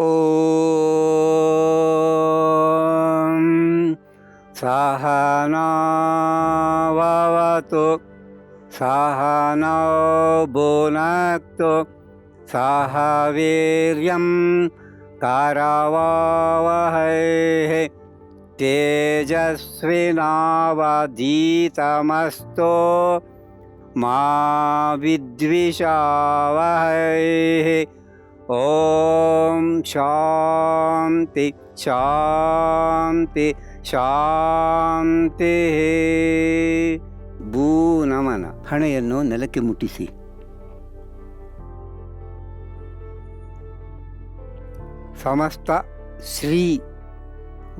ॐ सहनावतु सहनौ भुनक्तु सह वीर्यं करवावहैः तेजस्विनावधीतमस्तु मा विद्विषावहैः। ॐ ಶಾಂತಿ ಶಾಂತಿ ಶಾಂತಿ ಭೂ ನಮನ ಹಣೆಯನ್ನು ನೆಲಕ್ಕೆ ಮುಟ್ಟಿಸಿ. ಸಮಸ್ತ ಶ್ರೀ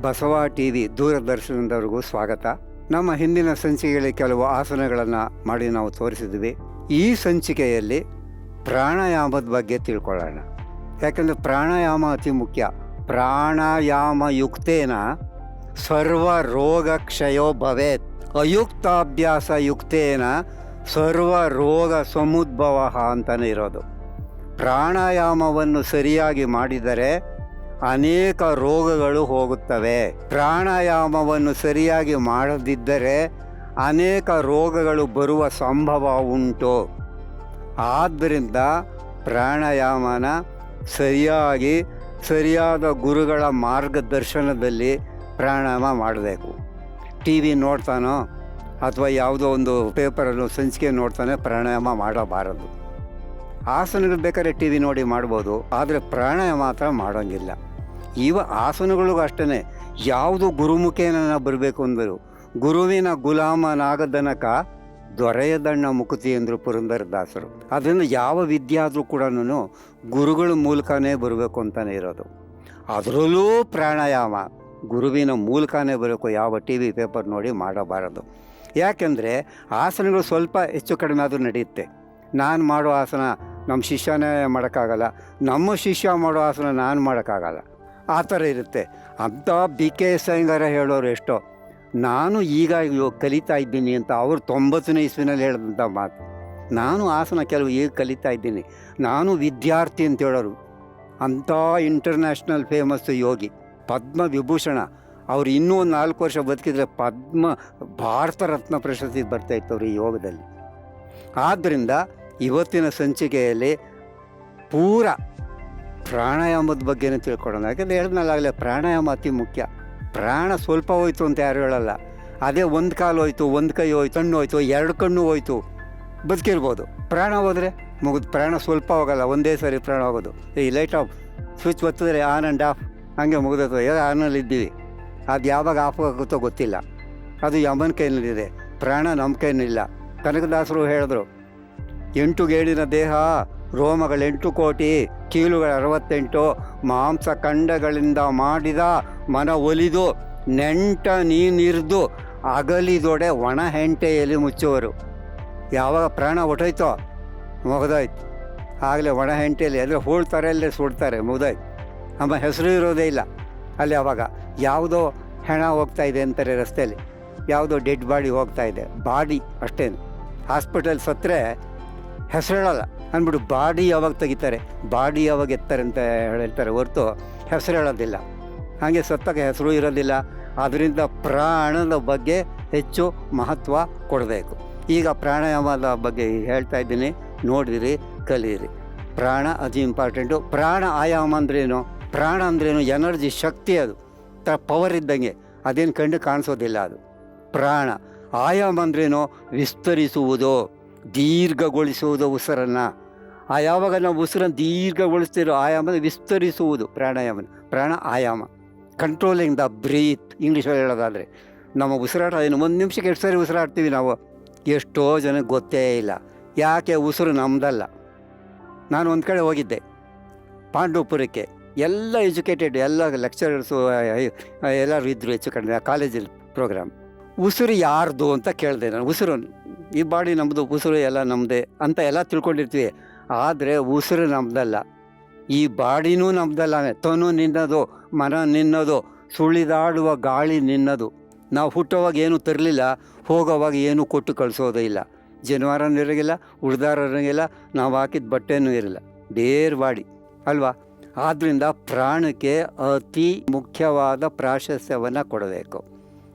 ಬಸವ ಟಿ ವಿ ದೂರದರ್ಶನದವರೆಗೂ ಸ್ವಾಗತ. ನಮ್ಮ ಹಿಂದಿನ ಸಂಚಿಕೆಯಲ್ಲಿ ಕೆಲವು ಆಸನಗಳನ್ನು ಮಾಡಿ ನಾವು ತೋರಿಸಿದ್ವಿ. ಈ ಸಂಚಿಕೆಯಲ್ಲಿ ಪ್ರಾಣಾಯಾಮದ ಬಗ್ಗೆ ತಿಳ್ಕೊಳ್ಳೋಣ. ಯಾಕಂದರೆ ಪ್ರಾಣಾಯಾಮ ಅತಿ ಮುಖ್ಯ. ಪ್ರಾಣಾಯಾಮ ಯುಕ್ತೇನ ಸರ್ವ ರೋಗ ಕ್ಷಯೋ ಭವೇತ್. ಅಯುಕ್ತಾಭ್ಯಾಸ ಯುಕ್ತೇನ ಸರ್ವ ರೋಗ ಸಮುದ್ಭವ ಅಂತಲೇ ಇರೋದು. ಪ್ರಾಣಾಯಾಮವನ್ನು ಸರಿಯಾಗಿ ಮಾಡಿದರೆ ಅನೇಕ ರೋಗಗಳು ಹೋಗುತ್ತವೆ. ಪ್ರಾಣಾಯಾಮವನ್ನು ಸರಿಯಾಗಿ ಮಾಡದಿದ್ದರೆ ಅನೇಕ ರೋಗಗಳು ಬರುವ ಸಂಭವ ಉಂಟು. ಆದ್ದರಿಂದ ಪ್ರಾಣಾಯಾಮನ ಸರಿಯಾಗಿ ಸರಿಯಾದ ಗುರುಗಳ ಮಾರ್ಗದರ್ಶನದಲ್ಲಿ ಪ್ರಾಣಾಯಾಮ ಮಾಡಬೇಕು. ಟಿ ವಿ ನೋಡ್ತಾನೋ ಅಥವಾ ಯಾವುದೋ ಒಂದು ಪೇಪರನ್ನು ಸಂಚಿಕೆ ನೋಡ್ತಾನೆ ಪ್ರಾಣಾಯಾಮ ಮಾಡಬಾರದು. ಆಸನಗಳು ಬೇಕಾದ್ರೆ ಟಿ ವಿ ನೋಡಿ ಮಾಡ್ಬೋದು, ಆದರೆ ಪ್ರಾಣಾಯಾಮ ಮಾತ್ರ ಮಾಡೋಂಗಿಲ್ಲ. ಇವ ಆಸನಗಳಿಗೂ ಅಷ್ಟೇ ಯಾವುದು ಗುರುಮುಖೇನ ಬರಬೇಕು ಅಂದರು ಗುರುವಿನ ಗುಲಾಮನಾಗದನಕ ದೊರೆಯದಣ್ಣ ಮುಕುತಿ ಎಂದರು ಪುರಂದರದಾಸರು ಅದರಿಂದ ಯಾವ ವಿದ್ಯೆ ಆದರೂ ಕೂಡ ಗುರುಗಳ ಮೂಲಕನೇ ಬರಬೇಕು ಅಂತಲೇ ಇರೋದು. ಅದರಲ್ಲೂ ಪ್ರಾಣಾಯಾಮ, ಗುರುವಿನ ಮೂಲಕನೇ ಬರಬೇಕು, ಯಾವ ಟಿ ವಿ ಪೇಪರ್ ನೋಡಿ ಮಾಡಬಾರದು. ಯಾಕೆಂದರೆ ಆಸನಗಳು ಸ್ವಲ್ಪ ಹೆಚ್ಚು ಕಡಿಮೆ ಆದರೂ ನಡೆಯುತ್ತೆ. ನಾನು ಮಾಡೋ ಆಸನ ನಮ್ಮ ಶಿಷ್ಯನೇ ಮಾಡೋಕ್ಕಾಗಲ್ಲ, ನಮ್ಮ ಶಿಷ್ಯ ಮಾಡೋ ಆಸನ ನಾನು ಮಾಡೋಕ್ಕಾಗಲ್ಲ. ಆ ಥರ ಇರುತ್ತೆ. ಅಂಥ ಬಿ ಕೆ ಎಸ್ ಅಯ್ಯಂಗಾರ ಹೇಳೋರು ಎಷ್ಟೋ. ನಾನು ಈಗ ಕಲಿತಾ ಇದ್ದೀನಿ ಅಂತ ಅವರು ತೊಂಬತ್ತನೇ ಇಸ್ವಿನಲ್ಲಿ ಹೇಳಿದಂಥ ಮಾತು. ನಾನು ಆಸನ ಕೆಲವು ಈಗ ಕಲಿತಾ ಇದ್ದೀನಿ. ನಾನು ವಿದ್ಯಾರ್ಥಿ ಅಂತ ಹೇಳೋರು. ಅಂಥ ಇಂಟರ್ನ್ಯಾಷನಲ್ ಫೇಮಸ್ ಯೋಗಿ ಪದ್ಮ ವಿಭೂಷಣ. ಅವ್ರು ಇನ್ನೂ ಒಂದು ನಾಲ್ಕು ವರ್ಷ ಬದುಕಿದ್ರೆ ಪದ್ಮ ಭಾರತ ರತ್ನ ಪ್ರಶಸ್ತಿ ಬರ್ತಾಯಿತ್ತು ಅವರು ಈ ಯೋಗದಲ್ಲಿ. ಆದ್ದರಿಂದ ಇವತ್ತಿನ ಸಂಚಿಕೆಯಲ್ಲಿ ಪೂರ ಪ್ರಾಣಾಯಾಮದ ಬಗ್ಗೆನೇ ತಿಳ್ಕೊಳ್ಳೋಣ. ಯಾಕಂದರೆ ಹೇಳಿದ್ನಲ್ಲಾಗಲೇ ಪ್ರಾಣಾಯಾಮ ಅತಿ ಮುಖ್ಯ. ಪ್ರಾಣ ಸ್ವಲ್ಪ ಹೋಯ್ತು ಅಂತ ಯಾರು ಹೇಳಲ್ಲ. ಅದೇ ಒಂದು ಕಾಲು ಹೋಯ್ತು, ಒಂದು ಕೈ ಹೋಯ್ತು, ಕಣ್ಣು ಹೋಯ್ತು, ಎರಡು ಕಣ್ಣು ಹೋಯ್ತು. ಬದುಕಿರ್ಬೋದು. ಪ್ರಾಣ ಹೋದರೆ ಮುಗಿದು ಪ್ರಾಣ ಸ್ವಲ್ಪ ಹೋಗಲ್ಲ, ಒಂದೇ ಸರಿ ಪ್ರಾಣ ಹೋಗೋದು. ಈ ಲೈಟ್ ಆಫ್ ಸ್ವಿಚ್ ಒತ್ತಿದ್ರೆ ಆನ್ ಆ್ಯಂಡ್ ಆಫ್ ಹಾಗೆ ಮುಗಿದೋದು ಯಾವ ಆನಲ್ಲಿ ಇದ್ದೀವಿ. ಅದು ಯಾವಾಗ ಆಫ್ ಆಗುತ್ತೋ ಗೊತ್ತಿಲ್ಲ. ಅದು ಯಮನ ಕೈನಲ್ಲಿದೆ ಪ್ರಾಣ ನಮ್ಮ ಕೈನಲ್ಲಿಲ್ಲ ಕನಕದಾಸರು ಹೇಳಿದ್ರು, ಎಂಟು ಗೇಡಿನ ದೇಹ ರೋಮಗಳೆಂಟು ಕೋಟಿ ಕೀಲುಗಳ ಅರವತ್ತೆಂಟು ಮಾಂಸ ಖಂಡಗಳಿಂದ ಮಾಡಿದ ಮನ ಒಲಿದು ನೆಂಟ ನೀನಿರ್ದು, ಅಗಲಿದೊಡೆ ಒಣ ಹೆಂಟೆಯಲ್ಲಿ ಮುಚ್ಚುವರು. ಯಾವಾಗ ಪ್ರಾಣ ಹೊಟ್ಟೋಯ್ತೋ ಮುಗ್ದೋಯ್ತು. ಆಗಲೇ ಒಣ ಹೆಂಟೆಯಲ್ಲಿ ಅಂದರೆ ಹೂಳ್ತಾರೆ ಅಲ್ಲೇ ಸುಡ್ತಾರೆ, ಮುಗ್ದೋಯ್ತು. ನಮ್ಮ ಹೆಸರು ಇರೋದೇ ಇಲ್ಲ. ಅಲ್ಲಿ ಅವಾಗ ಯಾವುದೋ ಹೆಣ ಹೋಗ್ತಾ ಇದೆ ಅಂತಾರೆ ರಸ್ತೆಯಲ್ಲಿ. ಯಾವುದೋ ಡೆಡ್ ಬಾಡಿ ಹೋಗ್ತಾ ಇದೆ. ಬಾಡಿ ಅಷ್ಟೇನು. ಹಾಸ್ಪಿಟಲ್ ಸತ್ತರೆ ಹೆಸರು ಹೇಳಲ್ಲ. ಅಂದ್ಬಿಟ್ಟು ಬಾಡಿ ಯಾವಾಗ ತೆಗಿತಾರೆ, ಬಾಡಿ ಯಾವಾಗ ಎತ್ತಾರೆ ಅಂತ ಹೇಳ್ತಾರೆ ಹೊರತು ಹೆಸರು ಹೇಳೋದಿಲ್ಲ. ಹಾಗೆ ಸತ್ತಾಗ ಹೆಸರು ಇರೋದಿಲ್ಲ. ಅದರಿಂದ ಪ್ರಾಣದ ಬಗ್ಗೆ ಹೆಚ್ಚು ಮಹತ್ವ ಕೊಡಬೇಕು. ಈಗ ಪ್ರಾಣಾಯಾಮದ ಬಗ್ಗೆ ಹೇಳ್ತಾ ಇದ್ದೀನಿ. ನೋಡಿರಿ ಕಲೀರಿ ಪ್ರಾಣ ಅತಿ ಇಂಪಾರ್ಟೆಂಟು ಪ್ರಾಣ ಆಯಾಮ ಅಂದ್ರೇನು? ಪ್ರಾಣ ಅಂದ್ರೇನು? ಎನರ್ಜಿ, ಶಕ್ತಿ ಅದು. ತ ಪವರ್ ಇದ್ದಂಗೆ. ಅದೇನು ಕಂಡು ಕಾಣಿಸೋದಿಲ್ಲ ಅದು. ಪ್ರಾಣ ಆಯಾಮ ಅಂದ್ರೇನು? ವಿಸ್ತರಿಸುವುದು, ದೀರ್ಘಗೊಳಿಸುವುದು ಉಸಿರನ್ನು. ಆ ಯಾವಾಗ ನಾವು ಉಸಿರನ್ನು ದೀರ್ಘಗೊಳಿಸ್ತಿರೋ ಆಯಾಮ ವಿಸ್ತರಿಸುವುದು ಪ್ರಾಣಾಯಾಮ ಪ್ರಾಣ ಆಯಾಮ. ಕಂಟ್ರೋಲಿಂಗ್ ದ ಬ್ರೀತ್ ಇಂಗ್ಲೀಷಲ್ಲಿ ಹೇಳೋದಾದರೆ, ನಮ್ಮ ಉಸಿರಾಟ ಏನು ಒಂದು ನಿಮಿಷಕ್ಕೆ ಎಷ್ಟು ಸರಿ ಉಸಿರಾಡ್ತೀವಿ ನಾವು? ಎಷ್ಟೋ ಜನಕ್ಕೆ ಗೊತ್ತೇ ಇಲ್ಲ. ಯಾಕೆ ಉಸಿರು ನಮ್ಮದಲ್ಲ ನಾನು ಒಂದು ಕಡೆ ಹೋಗಿದ್ದೆ, ಪಾಂಡವಪುರಕ್ಕೆ. ಎಲ್ಲ ಎಜುಕೇಟೆಡ್ ಎಲ್ಲ ಲೆಕ್ಚರರ್ಸು ಎಲ್ಲರೂ ಇದ್ದರು ಹೆಚ್ಚು ಕಡಿಮೆ ಕಾಲೇಜಲ್ಲಿ ಪ್ರೋಗ್ರಾಮ್ ಉಸಿರು ಯಾರ್ದು ಅಂತ ಕೇಳಿದೆ ನಾನು. ಉಸಿರು, ಈ ಬಾಡಿ ನಮ್ಮದು ಉಸಿರು ಎಲ್ಲ ನಮ್ಮದೇ ಅಂತ ಎಲ್ಲ ತಿಳ್ಕೊಂಡಿರ್ತೀವಿ. ಆದರೆ ಉಸಿರು ನಮ್ದಲ್ಲ. ಈ ಬಾಡಿನೂ ನಮ್ದಲ್ಲ ತನು ನಿನ್ನದು, ಮನ ನಿನ್ನದು, ಸುಳಿದಾಡುವ ಗಾಳಿ ನಿನ್ನದು. ನಾವು ಹುಟ್ಟೋವಾಗ ಏನು ತರಲಿಲ್ಲ, ಹೋಗೋವಾಗ ಏನೂ ಕೊಟ್ಟು ಕಳಿಸೋದೇ ಇಲ್ಲ. ಜನವಾರ ಇರೋಂಗಿಲ್ಲ ಉಡ್ದಾರ ಇರೋಂಗಿಲ್ಲ, ನಾವು ಹಾಕಿದ ಬಟ್ಟೆನೂ ಇರಲ್ಲ ಬೇರ್ ಬಾಡಿ ಅಲ್ವಾ? ಆದ್ದರಿಂದ ಪ್ರಾಣಕ್ಕೆ ಅತಿ ಮುಖ್ಯವಾದ ಪ್ರಾಶಸ್ತ್ಯವನ್ನು ಕೊಡಬೇಕು.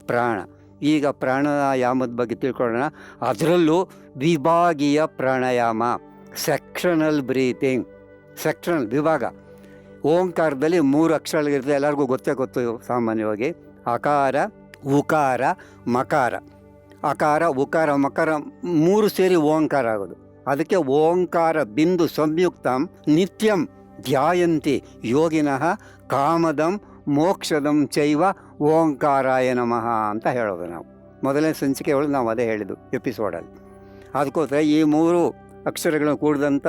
ಪ್ರಾಣ. ಈಗ ಪ್ರಾಣಾಯಾಮದ ಬಗ್ಗೆ ತಿಳ್ಕೊಳ್ಳೋಣ. ಅದರಲ್ಲೂ ವಿಭಾಗೀಯ ಪ್ರಾಣಾಯಾಮ. ಸೆಕ್ಷನಲ್ ಬ್ರೀತಿಂಗ್, ಸೆಕ್ಷನಲ್ ವಿಭಾಗ. ಓಂಕಾರದಲ್ಲಿ ಮೂರು ಅಕ್ಷರಗಳಿರುತ್ತೆ ಎಲ್ಲರಿಗೂ ಗೊತ್ತೇ ಗೊತ್ತು ಸಾಮಾನ್ಯವಾಗಿ. ಅಕಾರ ಉಕಾರ, ಮಕಾರ. ಅಕಾರ ಉಕಾರ, ಮಕಾರ, ಮೂರು ಸೇರಿ ಓಂಕಾರ ಆಗೋದು. ಅದಕ್ಕೆ ಓಂಕಾರ ಬಿಂದು ಸಂಯುಕ್ತಂ ನಿತ್ಯಂ ಧ್ಯಾಯಂತಿ ಯೋಗಿನಃ ಕಾಮದಂ ಮೋಕ್ಷದಂ ಚೈವ ಓಂಕಾರಾಯ ನಮಃ ಅಂತ ಹೇಳೋದು ನಾವು. ಮೊದಲನೇ ಸಂಚಿಕೆ ಒಳಗೆ ನಾವು ಅದೇ ಹೇಳಿದ್ದು ಎಪಿಸೋಡಲ್ಲಿ. ಅದಕ್ಕೋಸ್ಕರ ಈ ಮೂರು ಅಕ್ಷರಗಳನ್ನು ಕೂಡಿದಂಥ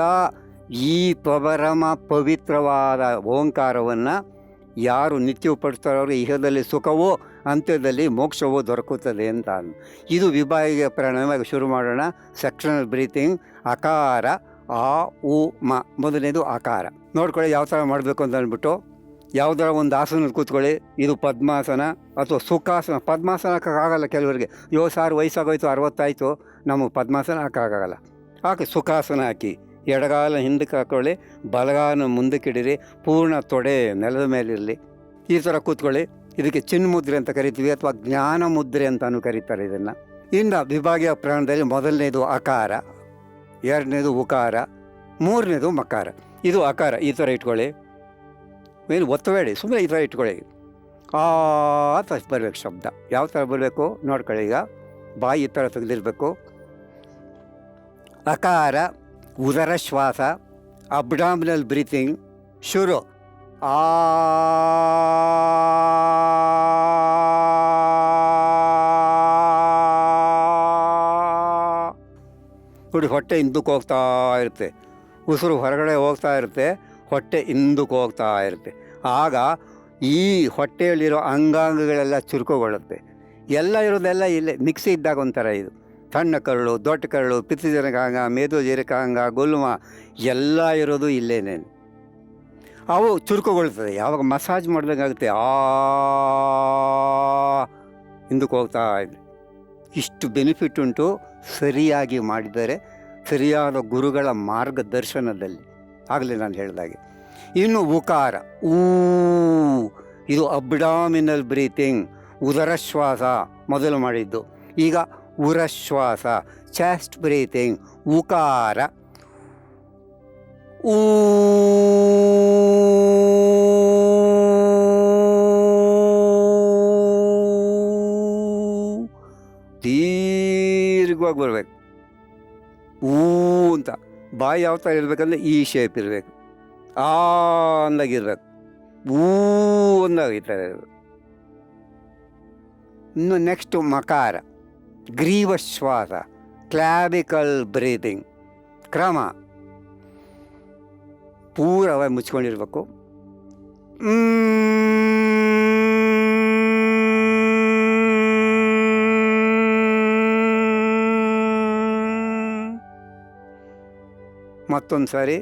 ಈ ಪವರಮ ಪವಿತ್ರವಾದ ಓಂಕಾರವನ್ನು ಯಾರು ನಿತ್ಯ ಪಡಿಸ್ತಾರೋ ಇಹದಲ್ಲಿ ಸುಖವೋ, ಅಂತ್ಯದಲ್ಲಿ ಮೋಕ್ಷವೋ ದೊರಕುತ್ತದೆ ಅಂತ. ಇದು ವಿಭಾಗ ಪ್ರಾಣಾಯಾಮ ಶುರು ಮಾಡೋಣ. ಸೆಕ್ಷನಲ್ ಬ್ರೀತಿಂಗ್, ಅಕಾರ, ಆ, ಉ, ಮ. ಮೊದಲನೇದು ಆಕಾರ ನೋಡ್ಕೊಳ್ಳಿ ಯಾವ ಥರ ಮಾಡಬೇಕು ಅಂತ ಅಂದ್ಬಿಟ್ಟು. ಯಾವುದರ ಒಂದು ಆಸನ ಕೂತ್ಕೊಳ್ಳಿ. ಇದು ಪದ್ಮಾಸನ ಅಥವಾ ಸುಖಾಸನ. ಪದ್ಮಾಸನ ಹಾಕೋಕ್ಕಾಗಲ್ಲ ಕೆಲವರಿಗೆ. ಯೋ ಸಾರು ವಯಸ್ಸಾಗೋಯ್ತು, ಅರವತ್ತಾಯಿತು. ನಮಗೆ ಪದ್ಮಾಸನ ಹಾಕೋಕ್ಕಾಗಲ್ಲ. ಹಾಕಿ ಸುಖಾಸನ ಹಾಕಿ ಎಡಗಾಲ ಹಿಂದಕ್ಕೆ ಹಾಕೊಳ್ಳಿ, ಬಲಗಾಲ ಮುಂದಕ್ಕಿಡಿರಿ, ಪೂರ್ಣ ತೊಡೆ ನೆಲದ ಮೇಲಿರಲಿ. ಈ ಥರ ಕೂತ್ಕೊಳ್ಳಿ. ಇದಕ್ಕೆ ಚಿನ್ಮುದ್ರೆ ಅಂತ ಕರಿತೀವಿ ಅಥವಾ ಜ್ಞಾನ ಮುದ್ರೆ ಅಂತಲೂ ಕರೀತಾರೆ ಇದನ್ನು. ಇನ್ನು ವಿಭಾಗೀಯ ಪ್ರಾಣದಲ್ಲಿ ಮೊದಲನೇದು ಅಕಾರ, ಎರಡನೇದು ಉಕಾರ, ಮೂರನೇದು ಮಕಾರ. ಇದು ಅಕಾರ, ಈ ಥರ ಇಟ್ಕೊಳ್ಳಿ. ಏನು ಒತ್ತಬೇಡಿ ಸುಮ್ಮನೆ ಈ ಥರ ಇಟ್ಕೊಳ್ಳಿ. ಆ ಥರ ಬರಬೇಕು ಶಬ್ದ. ಯಾವ ಥರ ಬರಬೇಕು? ನೋಡ್ಕೊಳ್ಳಿ ಈಗ. ಬಾಯಿ ಈ ಥರ ತೆಗೆದಿರಬೇಕು. ಅಕಾರ ಉದರ ಶ್ವಾಸ, ಅಬ್ಡಾಮಿನಲ್ ಬ್ರೀತಿಂಗ್, ಶುರು. ಆ ನೋಡಿ, ಹೊಟ್ಟೆ ಹಿಂದಕ್ಕೆ ಹೋಗ್ತಾ ಇರುತ್ತೆ. ಉಸಿರು ಹೊರಗಡೆ ಹೋಗ್ತಾ ಇರುತ್ತೆ, ಹೊಟ್ಟೆ ಹಿಂದಕ್ಕೆ ಹೋಗ್ತಾ ಇರುತ್ತೆ. ಆಗ ಈ ಹೊಟ್ಟೆಯಲ್ಲಿರೋ ಅಂಗಾಂಗಗಳೆಲ್ಲ ಚುರುಕುಗೊಳ್ಳುತ್ತೆ. ಎಲ್ಲ ಇರೋದೆಲ್ಲ ಇಲ್ಲೇ, ಮಿಕ್ಸಿ ಇದ್ದಾಗ ಒಂಥರ ಇದು. ಸಣ್ಣ ಕರಳು ದೊಡ್ಡ ಕರಳು ಪಿತೃಜನಕಾಂಗ ಮೇಧೋಜೀರಕಾಂಗ ಗುಲ್ಮ ಎಲ್ಲ ಇರೋದು ಇಲ್ಲೇನೆ ಅವು ಚುರುಕುಗೊಳ್ತದೆ. ಯಾವಾಗ ಮಸಾಜ್ ಮಾಡಿದಂಗಾಗುತ್ತೆ, ಆ ಹಿಂದಕ್ಕೆ ಹೋಗ್ತಾ ಇದೆ ಇಷ್ಟು ಬೆನಿಫಿಟ್ ಉಂಟು ಸರಿಯಾಗಿ ಮಾಡಿದರೆ ಸರಿಯಾದ ಗುರುಗಳ ಮಾರ್ಗದರ್ಶನದಲ್ಲಿ. ಆಗಲೇ ನಾನು ಹೇಳಿದಾಗೆ ಇನ್ನು ಉಕಾರ, ಊ, ಇದು ಅಬ್ಡಾಮಿನಲ್ ಬ್ರೀತಿಂಗ್ ಉದರಶ್ವಾಸ ಮೊದಲು ಮಾಡಿದ್ದು. ಈಗ ಉರಶ್ವಾಸ ಚೆಸ್ಟ್ ಬ್ರೀತಿಂಗ್ ಉಕಾರ. ಊ. ದೀರ್ಘವಾಗಿ ಬರಬೇಕು. ಊ ಅಂತ. ಬಾಯಿ ಯಾವ ಥರ ಇರಬೇಕಂದ್ರೆ ಈ ಶೇಪ್ ಇರಬೇಕು. ಆ ಅಂದಾಗಿರ್ಬೇಕು. ಊ ಅಂದಾಗ ಈ ಥರ ಇರಬೇಕು. ಇನ್ನು ನೆಕ್ಸ್ಟು ಮಕಾರ. ಗ್ರೀವ ಶ್ವಾಸ ಕ್ಲಾಬಿಕಲ್ ಬ್ರೀತಿಂಗ್ ಕ್ರಮ ಪೂರವಾಗಿ ಮುಚ್ಕೊಂಡಿರ್ಬೇಕು ಮತ್ತೊಂದು ಸಾರಿ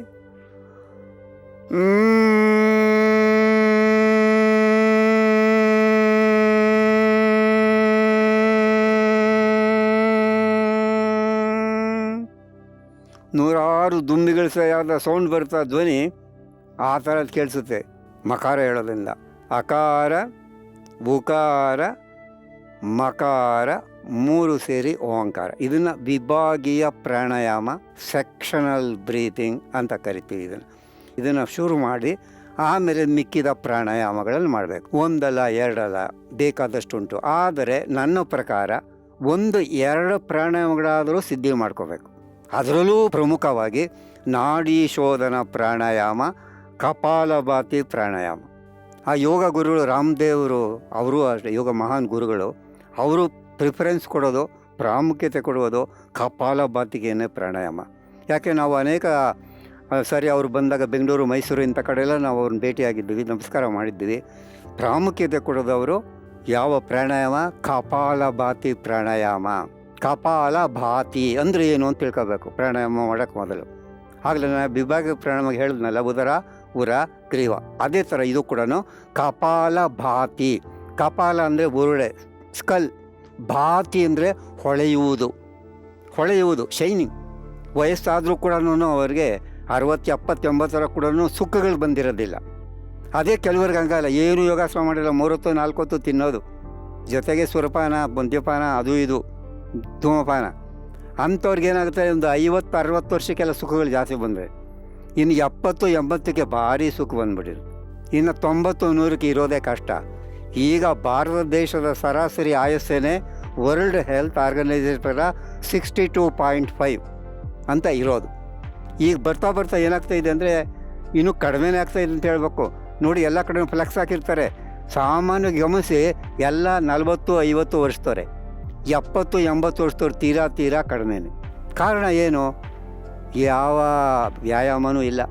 ನೂರಾರು ದುಂಬಿಗಳ ಸಹ ಸೌಂಡ್ ಬರ್ತಾ ಧ್ವನಿ ಆ ಥರ ಕೇಳಿಸುತ್ತೆ ಮಕಾರ ಹೇಳೋದ್ರಿಂದ. ಅಕಾರ, ಉಕಾರ, ಮಕಾರ, ಮೂರು ಸೇರಿ ಓಂಕಾರ. ಇದನ್ನು ವಿಭಾಗೀಯ ಪ್ರಾಣಾಯಾಮ, ಸೆಕ್ಷನಲ್ ಬ್ರೀತಿಂಗ್ ಅಂತ ಕರಿತೀವಿ ಇದನ್ನು. ಇದನ್ನು ಶುರು ಮಾಡಿ ಆಮೇಲೆ ಮಿಕ್ಕಿದ ಪ್ರಾಣಾಯಾಮಗಳಲ್ಲಿ ಮಾಡಬೇಕು. ಒಂದಲ್ಲ, ಎರಡಲ್ಲ, ಬೇಕಾದಷ್ಟುಂಟು. ಆದರೆ ನನ್ನ ಪ್ರಕಾರ ಒಂದು, ಎರಡು ಪ್ರಾಣಾಯಾಮಗಳಾದರೂ ಸಿದ್ಧಿ ಮಾಡ್ಕೋಬೇಕು. ಅದರಲ್ಲೂ ಪ್ರಮುಖವಾಗಿ ನಾಡಿ ಶೋಧನ ಪ್ರಾಣಾಯಾಮ, ಕಪಾಲಭಾತಿ ಪ್ರಾಣಾಯಾಮ. ಆ ಯೋಗ ಗುರುಗಳು ರಾಮದೇವರು, ಅವರು ಅಷ್ಟೇ, ಯೋಗ ಮಹಾನ್ ಗುರುಗಳು, ಅವರು ಪ್ರಿಫರೆನ್ಸ್ ಕೊಡೋದು, ಪ್ರಾಮುಖ್ಯತೆ ಕೊಡುವುದು ಕಪಾಲಭಾತಿಗೆನೇ ಪ್ರಾಣಾಯಾಮ. ಯಾಕೆ ನಾವು ಅನೇಕ ಸರಿ ಅವರು ಬಂದಾಗ ಬೆಂಗಳೂರು, ಮೈಸೂರು ಇಂಥ ಕಡೆಯೆಲ್ಲ ನಾವು ಅವ್ರನ್ನ ಭೇಟಿಯಾಗಿದ್ದೀವಿ, ನಮಸ್ಕಾರ ಮಾಡಿದ್ದೀವಿ. ಪ್ರಾಮುಖ್ಯತೆ ಕೊಡೋದು ಅವರು ಯಾವ ಪ್ರಾಣಾಯಾಮ? ಕಪಾಲಭಾತಿ ಪ್ರಾಣಾಯಾಮ. ಕಪಾಲ ಭಾತಿ ಅಂದರೆ ಏನು ಅಂತ ತಿಳ್ಕೋಬೇಕು. ಪ್ರಾಣಾಯಾಮ ಮಾಡೋಕ್ಕೆ ಮೊದಲು. ಆಗಲೇ ನಾನು ವಿಭಾಗ ಪ್ರಾಣಾಯಾಮ ಹೇಳಿದ್ನಲ್ಲ, ಉದರ, ಉರ, ಗ್ರೀವ. ಅದೇ ಥರ ಇದು ಕೂಡ ಕಪಾಲ ಭಾತಿ. ಕಪಾಲ ಅಂದರೆ ಉರುಳೆ ಸ್ಕಲ್. ಭಾತಿ ಅಂದರೆ ಹೊಳೆಯುವುದು. ಹೊಳೆಯುವುದು, ಶೈನಿಂಗ್. ವಯಸ್ಸಾದರೂ ಕೂಡ ಅವರಿಗೆ ಅರವತ್ತು ಎಪ್ಪತ್ತು ಎಂಬತ್ತರ ಕೂಡ ಸುಖಗಳು ಬಂದಿರೋದಿಲ್ಲ. ಅದೇ ಕೆಲವರಿಗೆ ಹಂಗಲ್ಲ, ಏನು ಯೋಗಾಸನ ಮಾಡಿಲ್ಲ, ಮೂರೊತ್ತು, ನಾಲ್ಕೊತ್ತು ತಿನ್ನೋದು. ಜೊತೆಗೆ ಸುರಪಾನ, ಬಂದ್ಯಪಾನ, ಅದು ಇದು. ಧೂಮಪಾನ. ಅಂಥವ್ರಿಗೆ ಏನಾಗುತ್ತೆ? ಒಂದು ಐವತ್ತು, ಅರವತ್ತು ವರ್ಷಕ್ಕೆಲ್ಲ ಸುಖಗಳು ಜಾಸ್ತಿ ಬಂದರೆ ಇನ್ನು ಎಪ್ಪತ್ತು, ಎಂಬತ್ತಕ್ಕೆ ಭಾರಿ ಸುಖ ಬಂದ್ಬಿಟ್ಟಿದೆ. ಇನ್ನು ತೊಂಬತ್ತು, ನೂರಕ್ಕೆ ಇರೋದೇ ಕಷ್ಟ. ಈಗ ಭಾರತ ದೇಶದ ಸರಾಸರಿ ಆಯಸ್ಸೇನೆ ವರ್ಲ್ಡ್ ಹೆಲ್ತ್ ಆರ್ಗನೈಸೇಷನ್ ಪ್ರಕಾರ ಸಿಕ್ಸ್ಟಿ ಟೂ ಪಾಯಿಂಟ್ ಫೈವ್ ಅಂತ ಇರೋದು. ಈಗ ಬರ್ತಾ ಬರ್ತಾ ಏನಾಗ್ತಾ ಇದೆ ಅಂದರೆ ಇನ್ನೂ ಕಡಿಮೆನೇ ಇದೆ ಅಂತ ಹೇಳ್ಬೇಕು. ನೋಡಿ, ಎಲ್ಲ ಕಡೆ ಫ್ಲೆಕ್ಸ್ ಹಾಕಿರ್ತಾರೆ. ಸಾಮಾನ್ಯ ಗಮನಿಸಿ ಎಲ್ಲ ನಲವತ್ತು, ಐವತ್ತು ವರ್ಷದವ್ರೆ. ಎಪ್ಪತ್ತು, ಎಂಬತ್ತು ವರ್ಷದವ್ರು ತೀರಾ ತೀರಾ ಕಡಿಮೆ ಕಾರಣ ಏನು? ಯಾವ ವ್ಯಾಯಾಮನೂ ಇಲ್ಲ,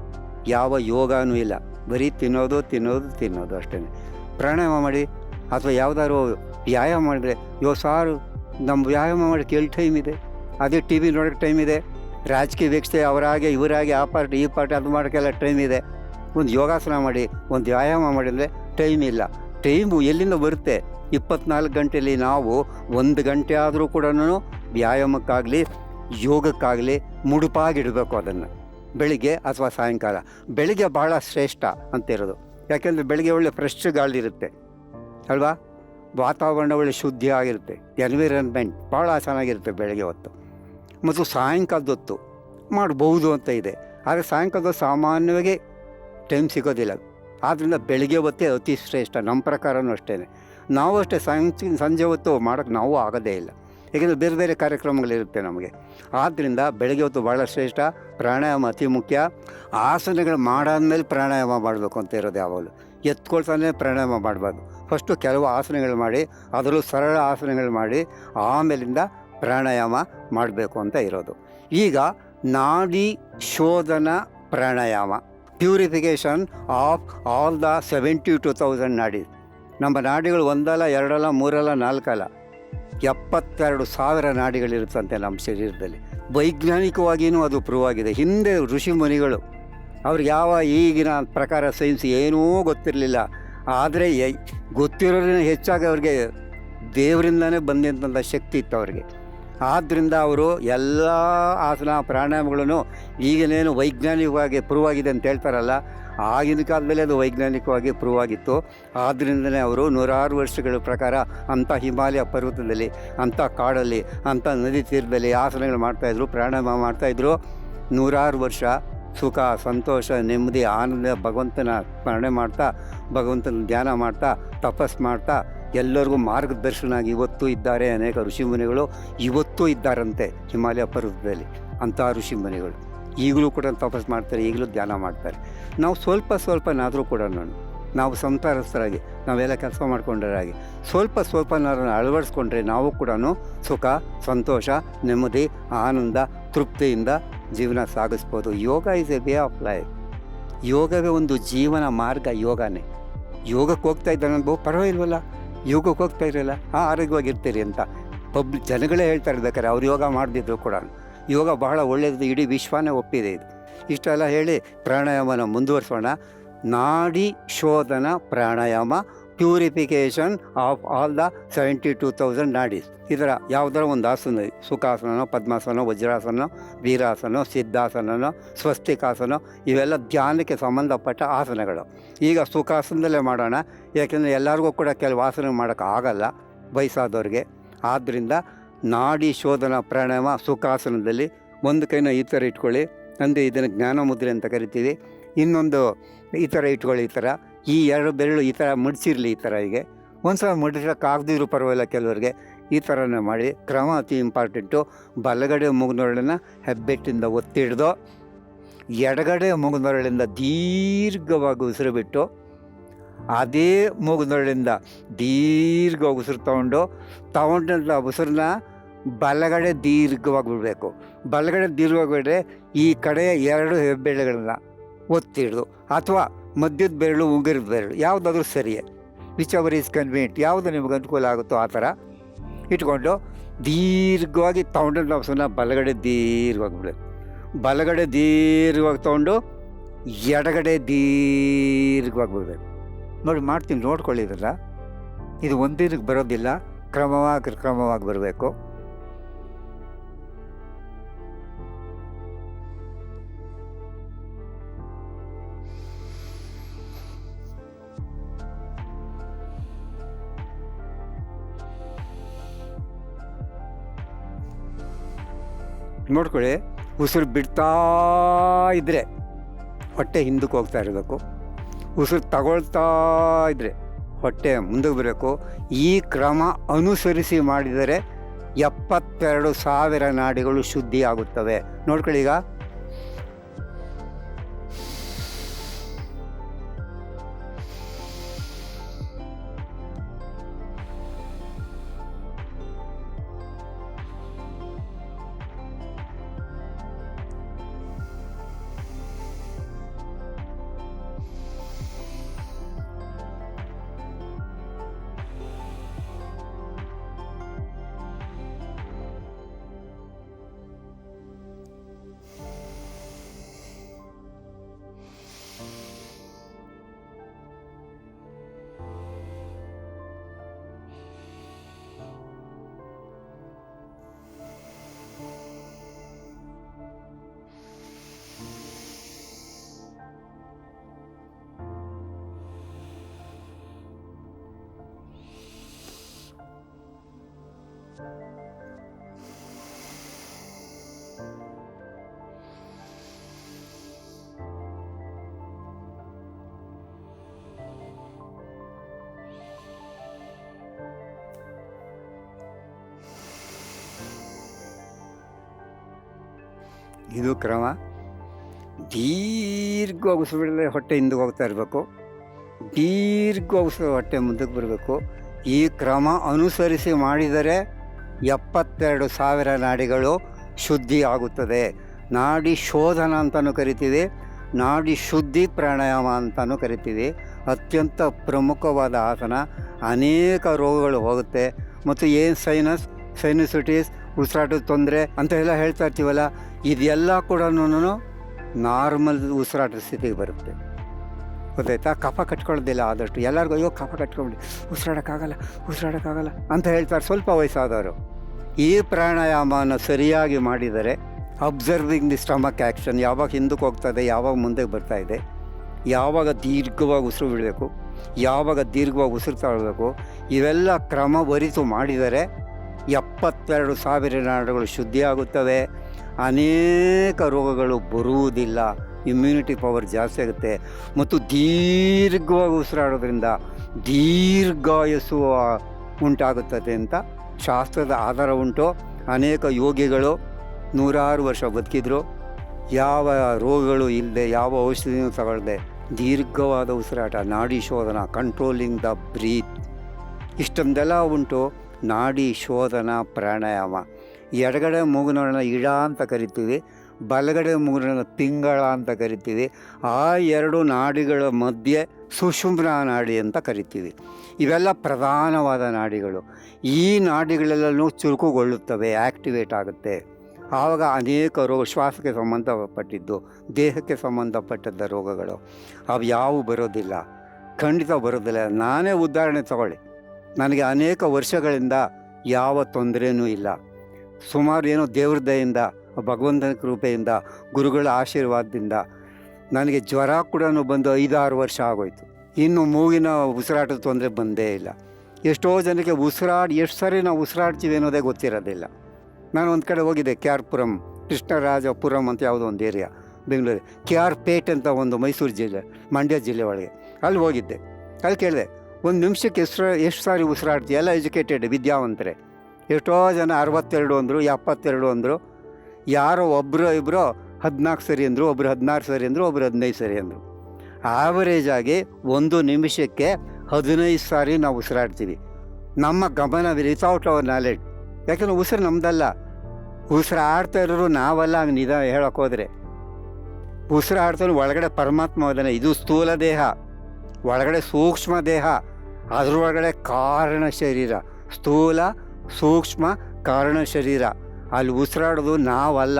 ಯಾವ ಯೋಗನೂ ಇಲ್ಲ. ಬರೀ ತಿನ್ನೋದು ತಿನ್ನೋದು ತಿನ್ನೋದು ಅಷ್ಟೇ ಪ್ರಾಣಾಯಾಮ ಮಾಡಿ ಅಥವಾ ಯಾವುದಾದ್ರು ವ್ಯಾಯಾಮ ಮಾಡಿದ್ರೆ ಯೋ ಸಾರು ನಮ್ಮ ವ್ಯಾಯಾಮ ಮಾಡೋಕ್ಕೆ ಎಲ್ಲಿ ಟೈಮ್ ಇದೆ. ಅದೇ ಟಿ ವಿ ನೋಡೋಕ್ಕೆ ಟೈಮ್ ಇದೆ. ರಾಜಕೀಯ ವ್ಯಕ್ತಿ ಅವರಾಗೆ, ಇವರಾಗೆ, ಆ ಪಾರ್ಟಿ, ಈ ಪಾರ್ಟಿ ಅದು ಮಾಡೋಕ್ಕೆಲ್ಲ ಟೈಮ್ ಇದೆ. ಒಂದು ಯೋಗಾಸನ ಮಾಡಿ, ಒಂದು ವ್ಯಾಯಾಮ ಮಾಡಿದರೆ ಟೈಮ್ ಇಲ್ಲ. ಟೈಮು ಎಲ್ಲಿಂದ ಬರುತ್ತೆ? ಇಪ್ಪತ್ನಾಲ್ಕು ಗಂಟೆಯಲ್ಲಿ ನಾವು ಒಂದು ಗಂಟೆ ಆದರೂ ಕೂಡ ವ್ಯಾಯಾಮಕ್ಕಾಗಲಿ, ಯೋಗಕ್ಕಾಗಲಿ ಮುಡುಪಾಗಿಡಬೇಕು ಅದನ್ನು. ಬೆಳಿಗ್ಗೆ ಅಥವಾ ಸಾಯಂಕಾಲ. ಬೆಳಿಗ್ಗೆ ಭಾಳ ಶ್ರೇಷ್ಠ ಅಂತಿರೋದು. ಯಾಕೆಂದರೆ ಬೆಳಿಗ್ಗೆ ಒಳ್ಳೆ ಫ್ರೆಶ್ ಗಾಳಿ ಇರುತ್ತೆ. ಅಲ್ವಾ? ವಾತಾವರಣ ಒಳ್ಳೆ ಶುದ್ಧಿ ಆಗಿರುತ್ತೆ. ಎನ್ವಿರಾನ್ಮೆಂಟ್ ಭಾಳ ಚೆನ್ನಾಗಿರುತ್ತೆ ಬೆಳಗ್ಗೆ ಹೊತ್ತು. ಮತ್ತು ಸಾಯಂಕಾಲದ ಹೊತ್ತು ಮಾಡ್ಬೋದು ಅಂತ ಇದೆ. ಆದರೆ ಸಾಯಂಕಾಲದ ಸಾಮಾನ್ಯವಾಗಿ ಟೈಮ್ ಸಿಗೋದಿಲ್ಲ. ಆದ್ದರಿಂದ ಬೆಳಿಗ್ಗೆ ಹೊತ್ತೇ ಅತಿ ಶ್ರೇಷ್ಠ. ನಮ್ಮ ಪ್ರಕಾರನೂ ಅಷ್ಟೇ ನಾವು ಅಷ್ಟೇ ಸಂಜೆ ಸಂಜೆ ಹೊತ್ತು ಮಾಡೋಕ್ಕೆ ನಾವು ಆಗೋದೇ ಇಲ್ಲ. ಏಕೆಂದರೆ ಬೇರೆ ಬೇರೆ ಕಾರ್ಯಕ್ರಮಗಳಿರುತ್ತೆ ನಮಗೆ. ಆದ್ದರಿಂದ ಬೆಳಗ್ಗೆ ಹೊತ್ತು ಭಾಳ ಶ್ರೇಷ್ಠ, ಪ್ರಾಣಾಯಾಮ ಅತಿ ಮುಖ್ಯ. ಆಸನಗಳು ಮಾಡಾದ್ಮೇಲೆ ಪ್ರಾಣಾಯಾಮ ಮಾಡಬೇಕು ಅಂತ ಇರೋದು ಯಾವಾಗಲೂ. ಎತ್ಕೊಳ್ತಾನೆ ಪ್ರಾಣಾಯಾಮ ಮಾಡಬಾರ್ದು. ಫಸ್ಟು ಕೆಲವು ಆಸನಗಳು ಮಾಡಿ, ಅದರಲ್ಲೂ ಸರಳ ಆಸನಗಳು ಮಾಡಿ, ಆಮೇಲಿಂದ ಪ್ರಾಣಾಯಾಮ ಮಾಡಬೇಕು ಅಂತ ಇರೋದು. ಈಗ ನಾಡಿ ಶೋಧನ ಪ್ರಾಣಾಯಾಮ. Purification of all the seventy two thousand ನಾಡಿ ನಮ್ಮ ನಾಡಿಗಳು ಒಂದಲ್ಲ, ಎರಡಲ್ಲ, ಮೂರಲ್ಲ, ನಾಲ್ಕಲ್ಲ, ಎಪ್ಪತ್ತೆರಡು ಸಾವಿರ ನಾಡಿಗಳಿರುತ್ತಂತೆ ನಮ್ಮ ಶರೀರದಲ್ಲಿ. ವೈಜ್ಞಾನಿಕವಾಗಿಯೂ ಅದು ಪ್ರೂವ್ ಆಗಿದೆ. ಹಿಂದೆ ಋಷಿ ಮುನಿಗಳು, ಅವ್ರಿಗೆ ಯಾವ ಈಗಿನ ಪ್ರಕಾರ ಸೈನ್ಸ್ ಏನೂ ಗೊತ್ತಿರಲಿಲ್ಲ. ಆದರೆ ಗೊತ್ತಿರೋದ್ರಿಂದ ಹೆಚ್ಚಾಗಿ ಅವ್ರಿಗೆ ದೇವರಿಂದನೇ ಬಂದಿದ್ದಂಥ ಶಕ್ತಿ ಇತ್ತು ಅವ್ರಿಗೆ. ಆದ್ದರಿಂದ ಅವರು ಎಲ್ಲ ಆಸನ, ಪ್ರಾಣಾಯಾಮಗಳನ್ನು ಈಗೇನೇನು ವೈಜ್ಞಾನಿಕವಾಗಿ ಪ್ರೂವ್ ಆಗಿದೆ ಅಂತ ಹೇಳ್ತಾರಲ್ಲ ಆಗಿನ ಕಾಲದಲ್ಲಿ ಅದು ವೈಜ್ಞಾನಿಕವಾಗಿ ಪ್ರೂವ್ ಆಗಿತ್ತು. ಆದ್ದರಿಂದಲೇ ಅವರು ನೂರಾರು ವರ್ಷಗಳ ಪ್ರಕಾರ ಅಂಥ ಹಿಮಾಲಯ ಪರ್ವತದಲ್ಲಿ, ಅಂಥ ಕಾಡಲ್ಲಿ, ಅಂಥ ನದಿ ತೀರದಲ್ಲಿ ಆಸನಗಳು ಮಾಡ್ತಾಯಿದ್ರು ಪ್ರಾಣಾಯಾಮ ಮಾಡ್ತಾಯಿದ್ರು ನೂರಾರು ವರ್ಷ ಸುಖ, ಸಂತೋಷ, ನೆಮ್ಮದಿ, ಆನಂದ, ಭಗವಂತನ ಸ್ಮರಣೆ ಮಾಡ್ತಾ, ಭಗವಂತನ ಧ್ಯಾನ ಮಾಡ್ತಾ, ತಪಸ್ ಮಾಡ್ತಾ ಎಲ್ಲರಿಗೂ ಮಾರ್ಗದರ್ಶನ ಆಗಿ ಇವತ್ತು ಇದ್ದಾರೆ ಅನೇಕ ಋಷಿಮುನಿಗಳು ಇವತ್ತೂ ಇದ್ದಾರಂತೆ ಹಿಮಾಲಯ ಪರ್ವತದಲ್ಲಿ ಅಂಥ ಋಷಿಮುನಿಗಳು ಈಗಲೂ ಕೂಡ ತಪಸ್ ಮಾಡ್ತಾರೆ, ಈಗಲೂ ಧ್ಯಾನ ಮಾಡ್ತಾರೆ. ನಾವು ಸ್ವಲ್ಪ ಸ್ವಲ್ಪನಾದರೂ ಕೂಡ ನಾನು, ನಾವು ಸಂಸಾರಸ್ಥರಾಗಿ, ನಾವೆಲ್ಲ ಕೆಲಸ ಮಾಡ್ಕೊಂಡರಾಗಿ, ಸ್ವಲ್ಪ ಸ್ವಲ್ಪನಾದ್ರೂ ಅಳವಡಿಸ್ಕೊಂಡ್ರೆ ನಾವು ಕೂಡ ಸುಖ, ಸಂತೋಷ, ನೆಮ್ಮದಿ, ಆನಂದ, ತೃಪ್ತಿಯಿಂದ ಜೀವನ ಸಾಗಿಸ್ಬೋದು. Yoga is a way of life ಯೋಗವೇ ಒಂದು ಜೀವನ ಮಾರ್ಗ, ಯೋಗನೇ. ಯೋಗಕ್ಕೆ ಹೋಗ್ತಾ ಇದ್ದಾನೆ ಅನ್ಬೋ ಪರವಾಗಿಲ್ವಲ್ಲ? ಯೋಗಕ್ಕೆ ಹೋಗ್ತಾ ಇರಲ್ಲ? ಹಾಂ ಆರೋಗ್ಯವಾಗಿರ್ತೀರಿ ಅಂತ. ಪಬ್ಲಿಕ್ ಜನಗಳೇ ಹೇಳ್ತಾ ಇರ್ಬೇಕಾದ್ರೆ ಅವ್ರು ಯೋಗ ಮಾಡದಿದ್ರು ಕೂಡ ಯೋಗ ಬಹಳ ಒಳ್ಳೆಯದು ಇಡೀ ವಿಶ್ವನೇ ಒಪ್ಪಿದೆ ಇದು. ಇಷ್ಟೆಲ್ಲ ಹೇಳಿ ಪ್ರಾಣಾಯಾಮನ ಮುಂದುವರಿಸೋಣ. ನಾಡಿ ಶೋಧನ ಪ್ರಾಣಾಯಾಮ purification of all the seventy two thousand nadis. ಇದರ ಯಾವುದರ ಒಂದು ಆಸನ, ಸುಖಾಸನನೋ, ಪದ್ಮಾಸನ ವಜ್ರಾಸನ ವೀರಾಸನ ಸಿದ್ಧಾಸನನೋ, ಸ್ವಸ್ತಿಕಾಸನ, ಇವೆಲ್ಲ ಧ್ಯಾನಕ್ಕೆ ಸಂಬಂಧಪಟ್ಟ ಆಸನಗಳು. ಈಗ ಸುಖಾಸನದಲ್ಲೇ ಮಾಡೋಣ. ಯಾಕೆಂದರೆ ಎಲ್ಲರಿಗೂ ಕೂಡ ಕೆಲವು ಆಸನ ಮಾಡೋಕ್ಕಾಗಲ್ಲ. ವಯಸ್ಸಾದವ್ರಿಗೆ. ಆದ್ದರಿಂದ ನಾಡಿ ಶೋಧನ ಪ್ರಾಣಾಯಾಮ ಸುಖಾಸನದಲ್ಲಿ ಒಂದು ಕೈನ ಈ ಥರ ಇಟ್ಕೊಳ್ಳಿ. ಅಂದರೆ ಇದನ್ನು ಜ್ಞಾನ ಮುದ್ರೆ ಅಂತ ಕರಿತೀವಿ. ಇನ್ನೊಂದು ಈ ಥರ ಇಟ್ಕೊಳ್ಳಿ ಈ ಥರ. ಈ ಎರಡು ಬೆರಳು ಈ ಥರ ಮಡಿಸಿರಲಿ ಈ ಥರ ಹೀಗೆ. ಒಂದು ಸಲ ಮುಡ್ಸೋಕ್ಕಾಗದಿದ್ರು ಪರವಾಗಿಲ್ಲ ಕೆಲವರಿಗೆ. ಈ ಥರನೇ ಮಾಡಿ. ಕ್ರಮ ಅತಿ ಇಂಪಾರ್ಟೆಂಟು. ಬಲಗಡೆ ಮುಗಿದೊರಳನ್ನ ಹೆಬ್ಬೆಟ್ಟಿಂದ ಒತ್ತಿ ಹಿಡ್ದು ಎಡಗಡೆ ಮುಗಿದೊರಳಿಂದ ದೀರ್ಘವಾಗಿ ಉಸಿರು ಬಿಟ್ಟು ಅದೇ ಮೂಗುನೊರಳಿಂದ ದೀರ್ಘವಾಗಿ ಉಸಿರು ತೊಗೊಂಡು, ತಗೊಂಡಂಥ ಉಸಿರನ್ನ ಬಲಗಡೆ ದೀರ್ಘವಾಗಿ ಬಿಡಬೇಕು ಬಲಗಡೆ ದೀರ್ಘವಾಗಿ ಬಿಡ್ರೆ ಈ ಕಡೆಯ ಎರಡು ಹೆಬ್ಬೆರಳುಗಳನ್ನ ಒತ್ತಿ ಹಿಡ್ದು ಅಥವಾ ಮಧ್ಯದ ಬೆರಳು ಉಂಗಿರದ ಬೆರಳು, ಯಾವುದಾದ್ರೂ ಸರಿಯೇ. ವಿಚ್ ಅವರ್ ಈಸ್ ಕನ್ವೀನಿಯಂಟ್ ಯಾವುದು ನಿಮಗೆ ಅನುಕೂಲ ಆಗುತ್ತೋ ಆ ಥರ ಇಟ್ಕೊಂಡು ದೀರ್ಘವಾಗಿ ತಗೊಂಡು ನಾವು ಬಲಗಡೆ ದೀರ್ಘವಾಗಿ ಬಿಡಬೇಕು ಬಲಗಡೆ ದೀರ್ಘವಾಗಿ ತೊಗೊಂಡು ಎಡಗಡೆ ದೀರ್ಘವಾಗಿ ಬಿಡಬೇಕು ನೋಡಿ ಮಾಡ್ತೀನಿ ನೋಡ್ಕೊಳ್ಳಿದ್ರಲ್ಲ ಇದು ಒಂದಿನಕ್ಕೆ ಬರೋದಿಲ್ಲ. ಕ್ರಮವಾಗಿ ಕ್ರಮವಾಗಿ ಬರಬೇಕು. ನೋಡ್ಕೊಳ್ಳಿ ಉಸಿರು ಬಿಡ್ತಾ ಇದ್ದರೆ ಹೊಟ್ಟೆ ಹಿಂದಕ್ಕೆ ಹೋಗ್ತಾ ಇರಬೇಕು. ಉಸಿರು ತಗೊಳ್ತಾ ಇದ್ದರೆ ಹೊಟ್ಟೆ ಮುಂದಕ್ಕೆ ಬರಬೇಕು. ಈ ಕ್ರಮ ಅನುಸರಿಸಿ ಮಾಡಿದರೆ ಎಪ್ಪತ್ತೆರಡು ಸಾವಿರ ನಾಡಿಗಳು ಶುದ್ಧಿ ಆಗುತ್ತವೆ ನೋಡ್ಕೊಳ್ಳಿ ಈಗ. ಇದು ಕ್ರಮ. ದೀರ್ಘ ಉಸಿರು ಬಿಡದೆ ಹೊಟ್ಟೆ ಹಿಂದಕ್ಕೆ ಹೋಗ್ತಾ ಇರಬೇಕು. ದೀರ್ಘ ಉಸಿರು ಹೊಟ್ಟೆ ಮುಂದಕ್ಕೆ ಬರಬೇಕು. ಈ ಕ್ರಮ ಅನುಸರಿಸಿ ಮಾಡಿದರೆ ಎಪ್ಪತ್ತೆರಡು ಸಾವಿರ ನಾಡಿಗಳು ಶುದ್ಧಿ ಆಗುತ್ತದೆ. ನಾಡಿ ಶೋಧನ ಅಂತಲೂ ಕರಿತೀವಿ. ನಾಡಿ ಶುದ್ಧಿ ಪ್ರಾಣಾಯಾಮ ಅಂತಲೂ ಕರಿತೀವಿ. ಅತ್ಯಂತ ಪ್ರಮುಖವಾದ ಆಸನ. ಅನೇಕ ರೋಗಗಳು ಹೋಗುತ್ತೆ. ಮತ್ತು ಏನು ಸೈನಸ್, ಸೈನಸಿಟೀಸ್, ಉಸಿರಾಟದ ತೊಂದರೆ ಅಂತ ಎಲ್ಲ ಹೇಳ್ತಾ ಇರ್ತೀವಲ್ಲ ಇದೆಲ್ಲ ಕೂಡ ನಾರ್ಮಲ್ ಉಸಿರಾಟದ ಸ್ಥಿತಿಗೆ ಬರುತ್ತೆ. ಗೊತ್ತಾಯ್ತಾ? ಕಫ ಕಟ್ಕೊಳ್ಳೋದಿಲ್ಲ ಆದಷ್ಟು. ಎಲ್ಲರಿಗೂ, ಅಯ್ಯೋ, ಕಫ ಕಟ್ಕೊಂಡು ಉಸಿರಾಡೋಕ್ಕಾಗಲ್ಲ ಉಸಿರಾಡೋಕ್ಕಾಗಲ್ಲ ಅಂತ ಹೇಳ್ತಾರೆ ಸ್ವಲ್ಪ ವಯಸ್ಸಾದವರು. ಈ ಪ್ರಾಣಾಯಾಮನ ಸರಿಯಾಗಿ ಮಾಡಿದರೆ ಅಬ್ಸರ್ವಿಂಗ್ ದಿ ಸ್ಟಮಕ್ ಆ್ಯಕ್ಷನ್ ಯಾವಾಗ ಹಿಂದಕ್ಕೆ ಹೋಗ್ತದೆ, ಯಾವಾಗ ಮುಂದಕ್ಕೆ ಬರ್ತಾ ಇದೆ, ಯಾವಾಗ ದೀರ್ಘವಾಗಿ ಉಸಿರು ಬಿಡಬೇಕು ಯಾವಾಗ ದೀರ್ಘವಾಗಿ ಉಸಿರು ತಗೊಳ್ಬೇಕು, ಇವೆಲ್ಲ ಕ್ರಮವರಿತು ಮಾಡಿದರೆ ಎಪ್ಪತ್ತೆರಡು ಸಾವಿರ ನಾಡುಗಳು ಶುದ್ಧಿಯಾಗುತ್ತವೆ. ಅನೇಕ ರೋಗಗಳು ಬರುವುದಿಲ್ಲ. ಇಮ್ಯುನಿಟಿ ಪವರ್ ಜಾಸ್ತಿ ಆಗುತ್ತೆ. ಮತ್ತು ದೀರ್ಘವಾಗಿ ಉಸಿರಾಡೋದ್ರಿಂದ ದೀರ್ಘಾಯಸ್ಸು ಉಂಟಾಗುತ್ತದೆ ಅಂತ ಶಾಸ್ತ್ರದ ಆಧಾರ ಉಂಟು. ಅನೇಕ ಯೋಗಿಗಳು ನೂರಾರು ವರ್ಷ ಬದುಕಿದ್ರು. ಯಾವ ರೋಗಗಳು ಇಲ್ಲದೆ, ಯಾವ ಔಷಧಿಯೂ ತಗೊಳ್ಳದೆ ದೀರ್ಘವಾದ ಉಸಿರಾಟ, ನಾಡಿ ಶೋಧನ ಕಂಟ್ರೋಲಿಂಗ್ ದ ಬ್ರೀತ್ ಇಷ್ಟೊಂದೆಲ್ಲ ಉಂಟು. ನಾಡಿ ಶೋಧನ ಪ್ರಾಣಾಯಾಮ. ಎಡಗಡೆ ಮೂಗುನೊಳನ ಇಡ ಅಂತ ಕರಿತೀವಿ, ಬಲಗಡೆ ಮೂಗಿನ ತಿಂಗಳ ಅಂತ ಕರಿತೀವಿ, ಆ ಎರಡು ನಾಡಿಗಳ ಮಧ್ಯೆ ಸುಷುಮ್ನ ನಾಡಿ ಅಂತ ಕರಿತೀವಿ. ಇವೆಲ್ಲ ಪ್ರಧಾನವಾದ ನಾಡಿಗಳು. ಈ ನಾಡಿಗಳೆಲ್ಲನೂ ಚುರುಕುಗೊಳ್ಳುತ್ತವೆ ಆ್ಯಕ್ಟಿವೇಟ್ ಆಗುತ್ತೆ. ಆವಾಗ ಅನೇಕ ರೋಗ, ಶ್ವಾಸಕ್ಕೆ ಸಂಬಂಧಪಟ್ಟಿದ್ದು, ದೇಹಕ್ಕೆ ಸಂಬಂಧಪಟ್ಟದ್ದ ರೋಗಗಳು. ಅವು ಯಾವು ಬರೋದಿಲ್ಲ. ಖಂಡಿತ ಬರೋದಿಲ್ಲ. ನಾನೇ ಉದಾಹರಣೆ ತಗೊಳ್ಳಿ. ನನಗೆ ಅನೇಕ ವರ್ಷಗಳಿಂದ ಯಾವ ತೊಂದರೆಯೂ ಇಲ್ಲ. ಸುಮಾರು ಏನೋ ದೇವ್ರ ದಯಿಂದ ಭಗವಂತನ ಕೃಪೆಯಿಂದ, ಗುರುಗಳ ಆಶೀರ್ವಾದದಿಂದ ನನಗೆ ಜ್ವರ ಕೂಡ ಬಂದು ಐದಾರು ವರ್ಷ ಆಗೋಯ್ತು. ಇನ್ನು ಮೂಗಿನ ಉಸಿರಾಟದ ತೊಂದರೆ ಬಂದೇ ಇಲ್ಲ. ಎಷ್ಟೋ ಜನಕ್ಕೆ ಉಸಿರಾಡಿ, ಎಷ್ಟು ಸರಿ ನಾವು ಉಸಿರಾಡ್ತೀವಿ ಅನ್ನೋದೇ ಗೊತ್ತಿರೋದಿಲ್ಲ. ನಾನು ಒಂದು ಕಡೆ ಹೋಗಿದ್ದೆ ಕೆ ಆರ್ ಪುರಂ ಕೃಷ್ಣರಾಜಪುರಂ ಅಂತ ಯಾವುದೋ ಒಂದು area Bengaluru. K R Pet ಅಂತ ಒಂದು ಮೈಸೂರು ಜಿಲ್ಲೆ, ಮಂಡ್ಯ ಜಿಲ್ಲೆ ಒಳಗೆ. ಅಲ್ಲಿ ಹೋಗಿದ್ದೆ. ಅಲ್ಲಿ ಕೇಳಿದೆ, ಒಂದು ನಿಮಿಷಕ್ಕೆ ಎಷ್ಟು ಎಷ್ಟು ಸಾರಿ ಉಸಿರಾಡ್ತೀವಿ ಎಲ್ಲ ಎಜುಕೇಟೆಡ್, ವಿದ್ಯಾವಂತರೆ. ಎಷ್ಟೋ ಜನ ಅರವತ್ತೆರಡು ಅಂದರು, ಎಪ್ಪತ್ತೆರಡು ಅಂದರು. ಯಾರೋ ಒಬ್ಬರು ಇಬ್ಬರು ಹದಿನಾಲ್ಕು ಸರಿ ಅಂದರು ಒಬ್ಬರು ಹದಿನಾರು ಸರಿ ಅಂದರು ಒಬ್ಬರು ಹದಿನೈದು ಸರಿ ಅಂದರು. ಆವರೇಜ್ ಆಗಿ ಒಂದು ನಿಮಿಷಕ್ಕೆ ಹದಿನೈದು ಸಾರಿ ನಾವು ಉಸಿರಾಡ್ತೀವಿ. ನಮ್ಮ ಗಮನ ವಿತೌಟ್ ಅವರ್ ನಾಲೆಡ್ ಯಾಕಂದ್ರೆ ಉಸಿರು ನಮ್ದಲ್ಲ. ಉಸಿರಾಡ್ತಾ ಇರೋರು ನಾವಲ್ಲ, ಹಂಗೆ ನಿಧ ಹೇಳಕ್ಕೆ ಹೋದರೆ. ಉಸಿರಾಡ್ತಾನೆ ಒಳಗಡೆ ಪರಮಾತ್ಮ ಅದನ್ನ ಇದು ಸ್ಥೂಲ ದೇಹ. ಒಳಗಡೆ ಸೂಕ್ಷ್ಮ ದೇಹ. ಅದರೊಳಗಡೆ ಕಾರಣ ಶರೀರ. ಸ್ಥೂಲ ಸೂಕ್ಷ್ಮ ಕಾರಣ ಶರೀರ. ಅಲ್ಲಿ ಉಸಿರಾಡೋದು ನಾವಲ್ಲ.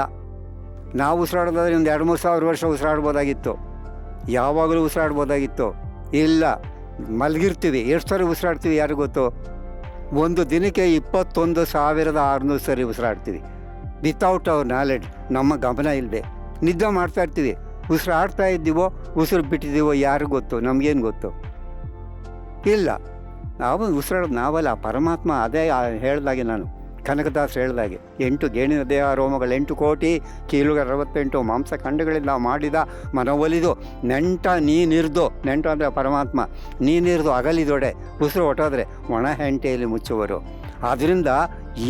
ನಾವು ಉಸಿರಾಡೋದಾದ್ರೆ ಒಂದು ಎರಡು ಮೂರು ಸಾವಿರ ವರ್ಷ ಉಸಿರಾಡ್ಬೋದಾಗಿತ್ತು. ಯಾವಾಗಲೂ ಉಸಿರಾಡ್ಬೋದಾಗಿತ್ತು. ಇಲ್ಲ, ಮಲಗಿರ್ತೀವಿ. ಎಷ್ಟು ಸಾರಿ ಉಸಿರಾಡ್ತೀವಿ ಯಾರು ಗೊತ್ತು? ಒಂದು ದಿನಕ್ಕೆ ಇಪ್ಪತ್ತೊಂದು ಸಾವಿರದ ಆರುನೂರು ಸರಿ ಉಸಿರಾಡ್ತೀವಿ. ವಿತೌಟ್ ಅವರ್ ನಾಲೆಡ್ಜ್ ನಮ್ಮ ಗಮನ ಇಲ್ಲದೆ ನಿದ್ದೆ ಮಾಡ್ತಾ ಇರ್ತೀವಿ. ಉಸಿರಾಡ್ತಾ ಇದ್ದೀವೋ, ಉಸಿರು ಬಿಟ್ಟಿದ್ದೀವೋ ಯಾರಿಗೂ ಗೊತ್ತು? ನಮಗೇನು ಗೊತ್ತು? ಇಲ್ಲ. ನಾವು ಉಸಿರಾಡೋದು ನಾವಲ್ಲ, ಪರಮಾತ್ಮ ಅದೇ ಹೇಳ್ದಾಗೆ ನಾನು. ಕನಕದಾಸ್ ಹೇಳ್ದಾಗೆ, ಎಂಟು ಗೇಣಿನ ದೇಹ ರೋಮಗಳು ಎಂಟು ಕೋಟಿ ಕೀಲುಗಳ ಅರವತ್ತೆಂಟು, ಮಾಂಸ ಖಂಡಗಳಿಂದ ಮಾಡಿದ ಮನವೊಲಿದು, ನೆಂಟ ನೀನಿರ್ದು, ನೆಂಟ ಅಂದರೆ ಪರಮಾತ್ಮ, ನೀನಿರ್ದು ಅಗಲಿದೊಡೆ, ಉಸಿರು ಒಟ್ಟಾದರೆ ಒಣ ಹೆಂಟೆಯಲ್ಲಿ ಮುಚ್ಚುವರು. ಆದ್ದರಿಂದ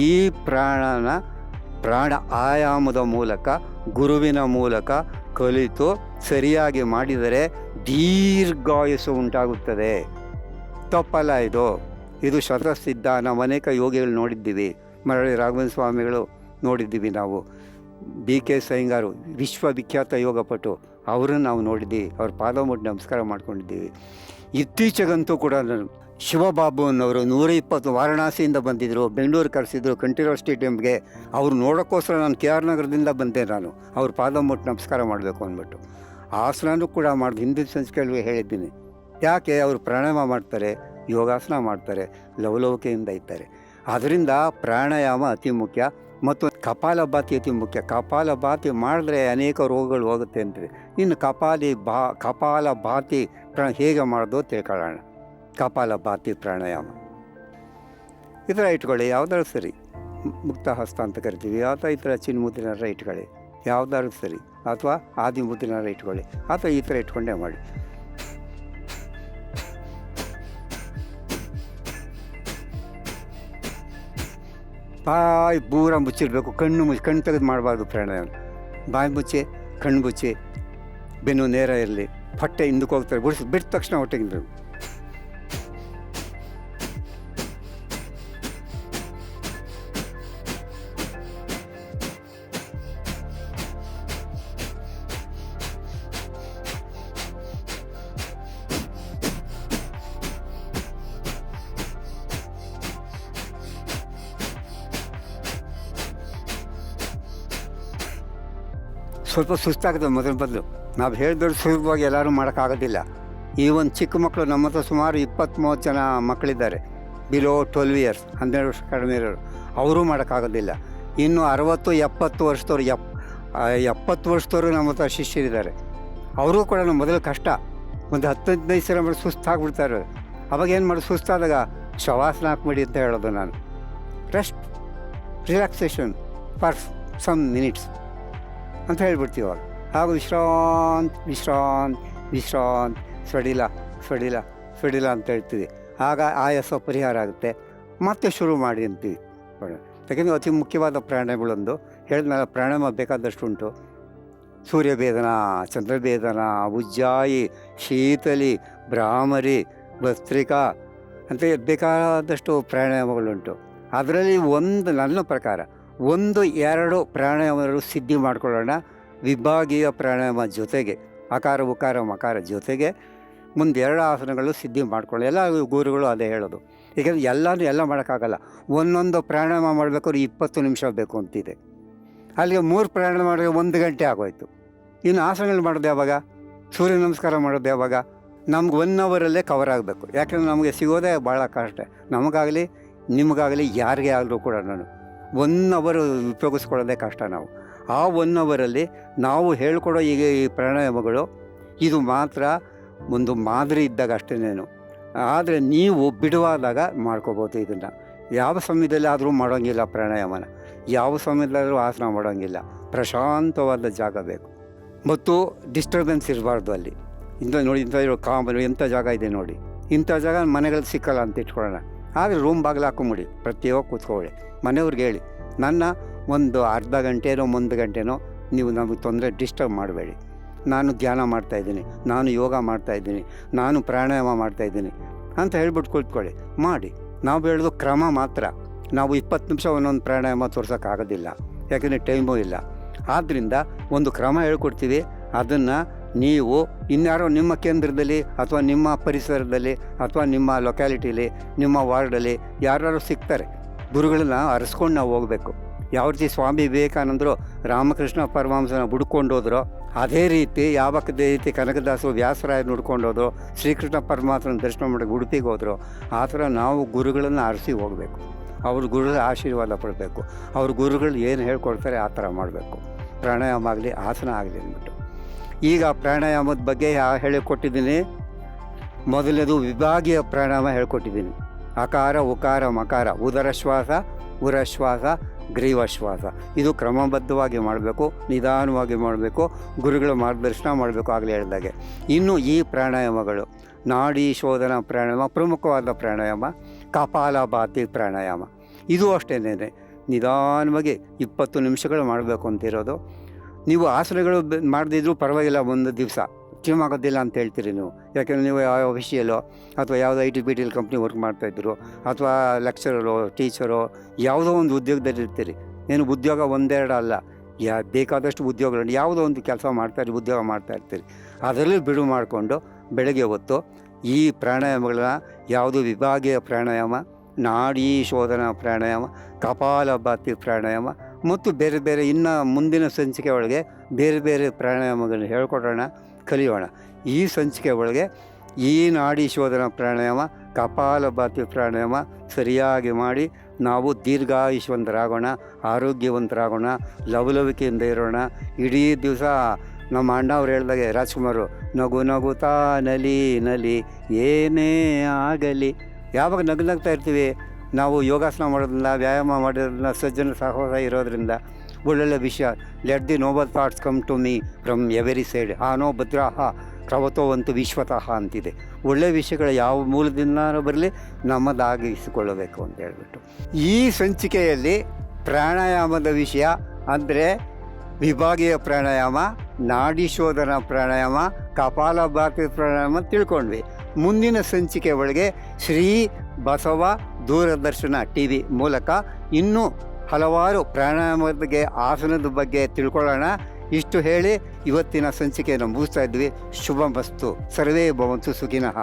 ಈ ಪ್ರಾಣನ ಪ್ರಾಣ ಆಯಾಮದ ಮೂಲಕ, ಗುರುವಿನ ಮೂಲಕ ಕಲಿತು ಸರಿಯಾಗಿ ಮಾಡಿದರೆ ದೀರ್ಘಾಯುಸ್ಸು ಉಂಟಾಗುತ್ತದೆ. ತಪ್ಪಲ್ಲ ಇದು ಇದು ಶತಸಿದ್ಧ ನಾವು ಅನೇಕ ಯೋಗಿಗಳು ನೋಡಿದ್ದೀವಿ. ಮರಳಿ ರಾಘವೇಂದ್ರ ಸ್ವಾಮಿಗಳು ನೋಡಿದ್ದೀವಿ ನಾವು. ಬಿ ಕೆ ಸೈಂಗಾರು, ವಿಶ್ವವಿಖ್ಯಾತ ಯೋಗಪಟು. ಅವರನ್ನು ನಾವು ನೋಡಿದ್ದೀವಿ ಅವ್ರ ಪಾದ ಮುಟ್ಟು ನಮಸ್ಕಾರ ಮಾಡ್ಕೊಂಡಿದ್ದೀವಿ. ಇತ್ತೀಚೆಗಂತೂ ಕೂಡ ಶಿವಬಾಬು ಅನ್ನೋರು ನೂರ ಇಪ್ಪತ್ತು ವಾರಣಾಸಿಯಿಂದ ಬಂದಿದ್ದರು ಬೆಂಗಳೂರು ಕರೆಸಿದ್ರು. ಕಂಠೀರವ ಸ್ಟೇಡಿಯಮ್ಗೆ ಅವ್ರು ನೋಡೋಕ್ಕೋಸ್ಕರ ನಾನು ಕೆ ಆರ್ ನಗರದಿಂದ ಬಂದೆ ನಾನು. ಅವ್ರ ಪಾದ ಮುಟ್ಟು ನಮಸ್ಕಾರ ಮಾಡಬೇಕು ಅಂದ್ಬಿಟ್ಟು. ಆಸನನೂ ಕೂಡ ಮಾಡಿದ ಹಿಂದಿನ ಸಂಸ್ಕೃತಿ ಹೇಳಿದ್ದೀನಿ. ಯಾಕೆ ಅವರು ಪ್ರಾಣಾಯಾಮ ಮಾಡ್ತಾರೆ, ಯೋಗಾಸನ ಮಾಡ್ತಾರೆ, ಲವಲವಿಕೆಯಿಂದ ಇದ್ದಾರೆ. ಅದರಿಂದ ಪ್ರಾಣಾಯಾಮ ಅತಿ ಮುಖ್ಯ ಮತ್ತು ಕಪಾಲಭಾತಿ ಅತಿ ಮುಖ್ಯ. ಕಪಾಲಭಾತಿ ಮಾಡಿದ್ರೆ ಅನೇಕ ರೋಗಗಳು ಹೋಗುತ್ತೆ ಅಂತಾರೆ ಇನ್ನು ಕಪಾಲಿ ಬಾ ಕಪಾಲಭಾತಿ ಪ್ರಾಣ ಹೇಗೆ ಮಾಡೋದು ತಿಳ್ಕೊಳ್ಳೋಣ. ಕಪಾಲಭಾತಿ ಪ್ರಾಣಾಯಾಮ. ಥರ ಇಟ್ಕೊಳ್ಳಿ, ಯಾವ್ದಾದ್ರು ಸರಿ. ಮುಕ್ತ ಹಸ್ತ ಅಂತ ಕರಿತೀವಿ. ಅಥವಾ ಈ ಥರ ಚಿನ್ಮುದ್ರಿನಾರ ಇಟ್ಕೊಳ್ಳಿ. ಯಾವ್ದಾದ್ರು ಸರಿ. ಅಥವಾ ಆದಿ ಮುದ್ರಿನಾರ ಇಟ್ಕೊಳ್ಳಿ. ಅಥವಾ ಈ ಥರ ಇಟ್ಕೊಂಡೇ ಮಾಡಿ. ಬಾಯಿ ಪೂರ ಮುಚ್ಚಿರಬೇಕು, ಕಣ್ಣು ಮುಚ್ಚಿ, ಕಣ್ಣು ತೆಗೆದು ಮಾಡಬಾರ್ದು ಪ್ರಾಣಾಯಾಮ. ಬಾಯಿ ಮುಚ್ಚಿ, ಕಣ್ಣು ಮುಚ್ಚಿ, ಬೆನ್ನು ನೇರ ಇರಲಿ, ಹೊಟ್ಟೆ ಹಿಂದಕ್ಕೆ ಹೋಗ್ತಾರೆ, ಗುಡಿಸಿ ಬಿಟ್ಟ ತಕ್ಷಣ ಹೊಟ್ಟೆಗಿಂತ ಸ್ವಲ್ಪ ಸುಸ್ತಾಗುತ್ತೆ ಮೊದಲು ಬದಲು. ನಾವು ಹೇಳಿದ್ರು ಸುಲಭವಾಗಿ ಎಲ್ಲರೂ ಮಾಡೋಕ್ಕಾಗೋದಿಲ್ಲ. ಈ ಒಂದು ಚಿಕ್ಕ ಮಕ್ಕಳು ನಮ್ಮ ಹತ್ರ ಸುಮಾರು ಇಪ್ಪತ್ತು ಮೂವತ್ತು ಜನ ಮಕ್ಕಳಿದ್ದಾರೆ ಬಿಲೋ ಟ್ವೆಲ್ವ್ ಇಯರ್ಸ್ ಹನ್ನೆರಡು ವರ್ಷ ಕಡಿಮೆ ಇರೋರು. ಅವರೂ ಮಾಡೋಕ್ಕಾಗೋದಿಲ್ಲ. ಇನ್ನು ಅರವತ್ತು, ಎಪ್ಪತ್ತು ವರ್ಷದವ್ರು, ಎಪ್ ಎಪ್ಪತ್ತು ವರ್ಷದವರು ನಮ್ಮ ಹತ್ರ ಶಿಷ್ಯರಿದ್ದಾರೆ. ಅವರೂ ಕೂಡ ನಮ್ಮ ಮೊದಲು ಕಷ್ಟ. ಒಂದು ಹತ್ತು ಹದಿನೈದು ಸಲ ಮಾಡಿ ಸುಸ್ತಾಗ್ಬಿಡ್ತಾರೆ ಅವಾಗ ಏನು ಮಾಡಿ ಸುಸ್ತಾದಾಗ ಶವಾಸನ ಹಾಕ್ಬಿಡಿ ಅಂತ ಹೇಳೋದು ನಾನು. Rest relaxation for some minutes ಅಂತ ಹೇಳ್ಬಿಡ್ತೀವಿ ಅವಾಗ ಹಾಗೂ ವಿಶ್ರಾಂತ್ ವಿಶ್ರಾಂತ್ ವಿಶ್ರಾಂತ್ ಸಡಿಲ ಸಡಿಲ ಸಡಿಲ ಅಂತ ಹೇಳ್ತೀವಿ. ಆಗ ಆಯಾಸ ಪರಿಹಾರ ಆಗುತ್ತೆ. ಮತ್ತೆ ಶುರು ಮಾಡಿ ಅಂತೀವಿ. ಯಾಕೆಂದರೆ ಅತಿ ಮುಖ್ಯವಾದ ಪ್ರಾಣಾಯಾಮಗಳೊಂದು ಹೇಳಿದ್ಮೇಲೆ ಪ್ರಾಣಾಯಾಮ ಬೇಕಾದಷ್ಟು ಉಂಟು. ಸೂರ್ಯಭೇದನ, ಚಂದ್ರಭೇದನ, ಉಜ್ಜಾಯಿ, ಶೀತಲಿ, ಭ್ರಾಮರಿ ಭಸ್ತ್ರಿಕಾ ಅಂತ ಬೇಕಾದಷ್ಟು ಪ್ರಾಣಾಯಾಮಗಳುಂಟು. ಅದರಲ್ಲಿ ಒಂದು ನನ್ನ ಪ್ರಕಾರ ಒಂದು, ಎರಡು ಪ್ರಾಣಾಯಾಮಗಳು ಸಿದ್ಧಿ ಮಾಡಿಕೊಳ್ಳೋಣ. ವಿಭಾಗೀಯ ಪ್ರಾಣಾಯಾಮ ಜೊತೆಗೆ ಅಕಾರ ಉಕಾರ, ಮಕಾರ ಜೊತೆಗೆ ಮುಂದೆ ಎರಡು ಆಸನಗಳು ಸಿದ್ಧಿ ಮಾಡ್ಕೊಳ್ಳಿ ಎಲ್ಲ ಗುರುಗಳು ಅದೇ ಹೇಳೋದು. ಏಕೆಂದರೆ ಎಲ್ಲನೂ ಎಲ್ಲ ಮಾಡೋಕ್ಕಾಗಲ್ಲ. ಒಂದೊಂದು ಪ್ರಾಣಾಯಾಮ ಮಾಡಬೇಕಾದ್ರೆ ಇಪ್ಪತ್ತು ನಿಮಿಷ ಬೇಕು ಅಂತಿದೆ. ಅಲ್ಲಿಗೆ ಮೂರು ಪ್ರಾಣಾಯಾಮ ಮಾಡಿದ್ರೆ ಒಂದು ಗಂಟೆ ಆಗೋಯ್ತು. ಇನ್ನು ಆಸನಗಳು ಮಾಡೋದು ಯಾವಾಗ? ಸೂರ್ಯ ನಮಸ್ಕಾರ ಮಾಡೋದು ಯಾವಾಗ? ನಮ್ಗೆ ಒನ್ ಅವರಲ್ಲೇ ಕವರ್ ಆಗಬೇಕು. ಯಾಕಂದರೆ ನಮಗೆ ಸಿಗೋದೇ ಭಾಳ ಕಷ್ಟ. ನಮಗಾಗಲಿ, ನಿಮಗಾಗಲಿ, ಯಾರಿಗೇ ಆದರೂ ಕೂಡ ನಾನು ಒನ್ ಅವರ್ ಉಪಯೋಗಿಸ್ಕೊಳ್ಳೋದೇ ಕಷ್ಟ ನಾವು. ಆ ಒನ್ ಅವರಲ್ಲಿ ನಾವು ಹೇಳ್ಕೊಡೋ ಈಗ ಈ ಪ್ರಾಣಾಯಾಮಗಳು, ಇದು ಮಾತ್ರ ಒಂದು ಮಾದರಿ ಇದ್ದಾಗ ಅಷ್ಟೇನೇನು. ಆದರೆ ನೀವು ಬಿಡುವಾದಾಗ ಮಾಡ್ಕೋಬೋದು ಇದನ್ನು. ಯಾವ ಸಮಯದಲ್ಲಿ ಆದರೂ ಮಾಡೋಂಗಿಲ್ಲ ಪ್ರಾಣಾಯಾಮನ. ಯಾವ ಸಮಯದಲ್ಲಾದರೂ ಆಸನ ಮಾಡೋಂಗಿಲ್ಲ. ಪ್ರಶಾಂತವಾದ ಜಾಗ ಬೇಕು. ಮತ್ತು ಡಿಸ್ಟರ್ಬೆನ್ಸ್ ಇರಬಾರ್ದು ಅಲ್ಲಿ. ಇಂಥ ನೋಡಿ, ಇಂಥ ಇರೋ ಕಾಮನ್ ಎಂಥ ಜಾಗ ಇದೆ ನೋಡಿ. ಇಂಥ ಜಾಗ ಮನೆಗಳಲ್ಲಿ ಸಿಕ್ಕಲ್ಲ ಅಂತ ಇಟ್ಕೊಳ್ಳೋಣ. ಆದರೆ ರೂಮ್ ಬಾಗಿಲು ಹಾಕೊಂಬಿಡಿ. ಪ್ರತಿಯೊಬ್ಬ ಕೂತ್ಕೊಳ್ಳಿ ಮನೆಯವ್ರಿಗೆ ಹೇಳಿ, ನನ್ನ ಒಂದು ಅರ್ಧ ಗಂಟೆನೋ ಒಂದು ಗಂಟೆನೋ ನೀವು ನಮಗೆ ತೊಂದರೆ ಡಿಸ್ಟರ್ಬ್ ಮಾಡಬೇಡಿ. ನಾನು ಧ್ಯಾನ ಮಾಡ್ತಾಯಿದ್ದೀನಿ ನಾನು ಯೋಗ ಮಾಡ್ತಾಯಿದ್ದೀನಿ ನಾನು ಪ್ರಾಣಾಯಾಮ ಮಾಡ್ತಾಯಿದ್ದೀನಿ ಅಂತ ಹೇಳ್ಬಿಟ್ಟು ಕೂತ್ಕೊಳ್ಳಿ. ಮಾಡಿ. ನಾವು ಹೇಳೋದು ಕ್ರಮ ಮಾತ್ರ. ನಾವು ಇಪ್ಪತ್ತು ನಿಮಿಷ ಒಂದೊಂದು ಪ್ರಾಣಾಯಾಮ ತೋರ್ಸೋಕ್ಕಾಗೋದಿಲ್ಲ ಯಾಕೆಂದರೆ ಟೈಮೂ ಇಲ್ಲ. ಆದ್ದರಿಂದ ಒಂದು ಕ್ರಮ ಹೇಳ್ಕೊಡ್ತೀವಿ. ಅದನ್ನು ನೀವು ಇನ್ಯಾರೋ ನಿಮ್ಮ ಕೇಂದ್ರದಲ್ಲಿ ಅಥವಾ ನಿಮ್ಮ ಪರಿಸರದಲ್ಲಿ ಅಥವಾ ನಿಮ್ಮ ಲೊಕ್ಯಾಲಿಟಿಲಿ ನಿಮ್ಮ ವಾರ್ಡಲ್ಲಿ ಯಾರು ಸಿಗ್ತಾರೆ, ಗುರುಗಳನ್ನ ಅರಸ್ಕೊಂಡು ನಾವು ಹೋಗಬೇಕು. ಯಾವ ರೀತಿ ಸ್ವಾಮಿ ವಿವೇಕಾನಂದರು ರಾಮಕೃಷ್ಣ ಪರಮಹಂಸನ ಹುಡ್ಕೊಂಡು ಹೋದ್ರೋ, ಅದೇ ರೀತಿ ಯಾವ ರೀತಿ ಕನಕದಾಸರು ವ್ಯಾಸರಾಯ ಹೋದ್ರು, ಶ್ರೀಕೃಷ್ಣ ಪರಮಾತ್ಮನ ದರ್ಶನ ಮಾಡೋಕ್ಕೆ ಉಡುಪಿಗೆ ಹೋದ್ರು, ಆ ಥರ ನಾವು ಗುರುಗಳನ್ನು ಅರಸಿ ಹೋಗಬೇಕು. ಅವ್ರ ಗುರುಗಳ ಆಶೀರ್ವಾದ ಪಡಬೇಕು. ಅವ್ರ ಗುರುಗಳು ಏನು ಹೇಳ್ಕೊಡ್ತಾರೆ ಆ ಥರ ಮಾಡಬೇಕು. ಪ್ರಾಣಾಯಾಮ ಆಗಲಿ, ಆಸನ ಆಗಲಿ ಅಂದ್ಬಿಟ್ಟು. ಈಗ ಪ್ರಾಣಾಯಾಮದ ಬಗ್ಗೆ ಹೇಳಿಕೊಟ್ಟಿದ್ದೀನಿ. ಮೊದಲನೇದು ವಿಭಾಗೀಯ ಪ್ರಾಣಾಯಾಮ ಹೇಳ್ಕೊಟ್ಟಿದ್ದೀನಿ. ಅಕಾರ ಉಕಾರ, ಮಕಾರ, ಉದರ ಶ್ವಾಸ, ಉರ ಶ್ವಾಸ, ಗ್ರೀವ ಶ್ವಾಸ. ಇದು ಕ್ರಮಬದ್ಧವಾಗಿ ಮಾಡಬೇಕು, ನಿಧಾನವಾಗಿ ಮಾಡಬೇಕು, ಗುರುಗಳ ಮಾರ್ಗದರ್ಶನ ಮಾಡಬೇಕು ಆಗಲೇ ಹೇಳಿದಾಗೆ. ಇನ್ನು ಈ ಪ್ರಾಣಾಯಾಮಗಳು, ನಾಡಿ ಶೋಧನಾ ಪ್ರಾಣಾಯಾಮ, ಪ್ರಮುಖವಾದ ಪ್ರಾಣಾಯಾಮ, ಕಪಾಲಭಾತಿ ಪ್ರಾಣಾಯಾಮ. ಇದು ಅಷ್ಟೇನೇ ನಿಧಾನವಾಗಿ ಇಪ್ಪತ್ತು ನಿಮಿಷಗಳು ಮಾಡಬೇಕು ಅಂತಿರೋದು. ನೀವು ಆಸರೆಗಳು ಮಾಡದಿದ್ರು ಪರವಾಗಿಲ್ಲ ಒಂದು ದಿವಸ. ಆಗೋದಿಲ್ಲ ಅಂತ ಹೇಳ್ತೀರಿ ನೀವು. ಯಾಕೆಂದರೆ ನೀವು ಯಾವ ಅಫಿಷಿಯಲೋ ಅಥವಾ ಯಾವುದೋ I T B T company work ಮಾಡ್ತಾಯಿದ್ರು ಅಥವಾ ಲೆಕ್ಚರರು ಟೀಚರು ಯಾವುದೋ ಒಂದು ಉದ್ಯೋಗದಲ್ಲಿ ಇರ್ತೀರಿ. ಏನು ಉದ್ಯೋಗ ಒಂದೆರಡು ಅಲ್ಲ. ಯಾ, ಬೇಕಾದಷ್ಟು ಉದ್ಯೋಗಗಳನ್ನು ಯಾವುದೋ ಒಂದು ಕೆಲಸ ಮಾಡ್ತಾ ಉದ್ಯೋಗ ಮಾಡ್ತಾ ಇರ್ತೀರಿ. ಅದರಲ್ಲಿ ಬಿಡು ಮಾಡಿಕೊಂಡು ಬೆಳಗ್ಗೆ ಹೊತ್ತು ಈ ಪ್ರಾಣಾಯಾಮಗಳನ್ನ, ಯಾವುದು ವಿಭಾಗೀಯ ಪ್ರಾಣಾಯಾಮ, ನಾಡಿ ಶೋಧನಾ ಪ್ರಾಣಾಯಾಮ, ಕಪಾಲಭಾತಿ ಪ್ರಾಣಾಯಾಮ ಮತ್ತು ಬೇರೆ ಬೇರೆ ಇನ್ನು ಮುಂದಿನ ಸಂಚಿಕೆ ಒಳಗೆ ಬೇರೆ ಬೇರೆ ಪ್ರಾಣಾಯಾಮಗಳನ್ನ ಹೇಳ್ಕೊಡೋಣ, ಕಲಿಯೋಣ. ಈ ಸಂಚಿಕೆ ಒಳಗೆ ಈ ನಾಡಿ ಶೋಧನಾ ಪ್ರಾಣಾಯಾಮ ಕಪಾಲಭಾತಿ ಪ್ರಾಣಾಯಾಮ ಸರಿಯಾಗಿ ಮಾಡಿ ನಾವು ದೀರ್ಘಾಯುಷವಂತರಾಗೋಣ, ಆರೋಗ್ಯವಂತರಾಗೋಣ, ಲವಲವಿಕೆಯಿಂದ ಇರೋಣ. ಇಡೀ ದಿವಸ ನಮ್ಮ ಅಣ್ಣವ್ರು ಹೇಳ್ದಾಗೆ, ರಾಜ್ಕುಮಾರು, ನಗು ನಗುತ್ತಾ ನಲಿ ನಲಿ, ಏನೇ ಆಗಲಿ. ಯಾವಾಗ ನಗು ನಗ್ತಾ ಇರ್ತೀವಿ? ನಾವು ಯೋಗಾಸನ ಮಾಡೋದ್ರಿಂದ, ವ್ಯಾಯಾಮ ಮಾಡೋದ್ರಿಂದ, ಸಜ್ಜನ ಸಹವಾಸ ಇರೋದ್ರಿಂದ ಒಳ್ಳೊಳ್ಳೆ ವಿಷಯ. Let the noble thoughts come to me from every side ಆ ನೋ ಭದ್ರಾಹ ಕ್ರವತೋವಂತು ವಿಶ್ವತಃ ಅಂತಿದೆ. ಒಳ್ಳೆ ವಿಷಯಗಳು ಯಾವ ಮೂಲದಿಂದ ಬರಲಿ, ನಮ್ಮದಾಗಿಸಿಕೊಳ್ಳಬೇಕು ಅಂತ ಹೇಳಿಬಿಟ್ಟು. ಈ ಸಂಚಿಕೆಯಲ್ಲಿ ಪ್ರಾಣಾಯಾಮದ ವಿಷಯ ಅಂದರೆ ವಿಭಾಗೀಯ ಪ್ರಾಣಾಯಾಮ, ನಾಡಿ ಶೋಧನಾ ಪ್ರಾಣಾಯಾಮ ಕಪಾಲಭಾತಿ ಪ್ರಾಣಾಯಾಮ ತಿಳ್ಕೊಂಡ್ವಿ. ಮುಂದಿನ ಸಂಚಿಕೆ ಒಳಗೆ ಶ್ರೀ ಬಸವ ದೂರದರ್ಶನ ಟಿ ವಿ ಮೂಲಕ ಇನ್ನೂ ಹಲವಾರು ಪ್ರಾಣಾಯಾಮದ ಬಗ್ಗೆ ಆಸನದ ಬಗ್ಗೆ ತಿಳ್ಕೊಳ್ಳೋಣ. ಇಷ್ಟು ಹೇಳಿ ಇವತ್ತಿನ ಸಂಚಿಕೆಯನ್ನು ಮುಗಿಸ್ತಾ ಇದ್ವಿ. ಶುಭ ಮಸ್ತು ಸರ್ವೇ ಭವಂತು ಸುಖಿನಃ.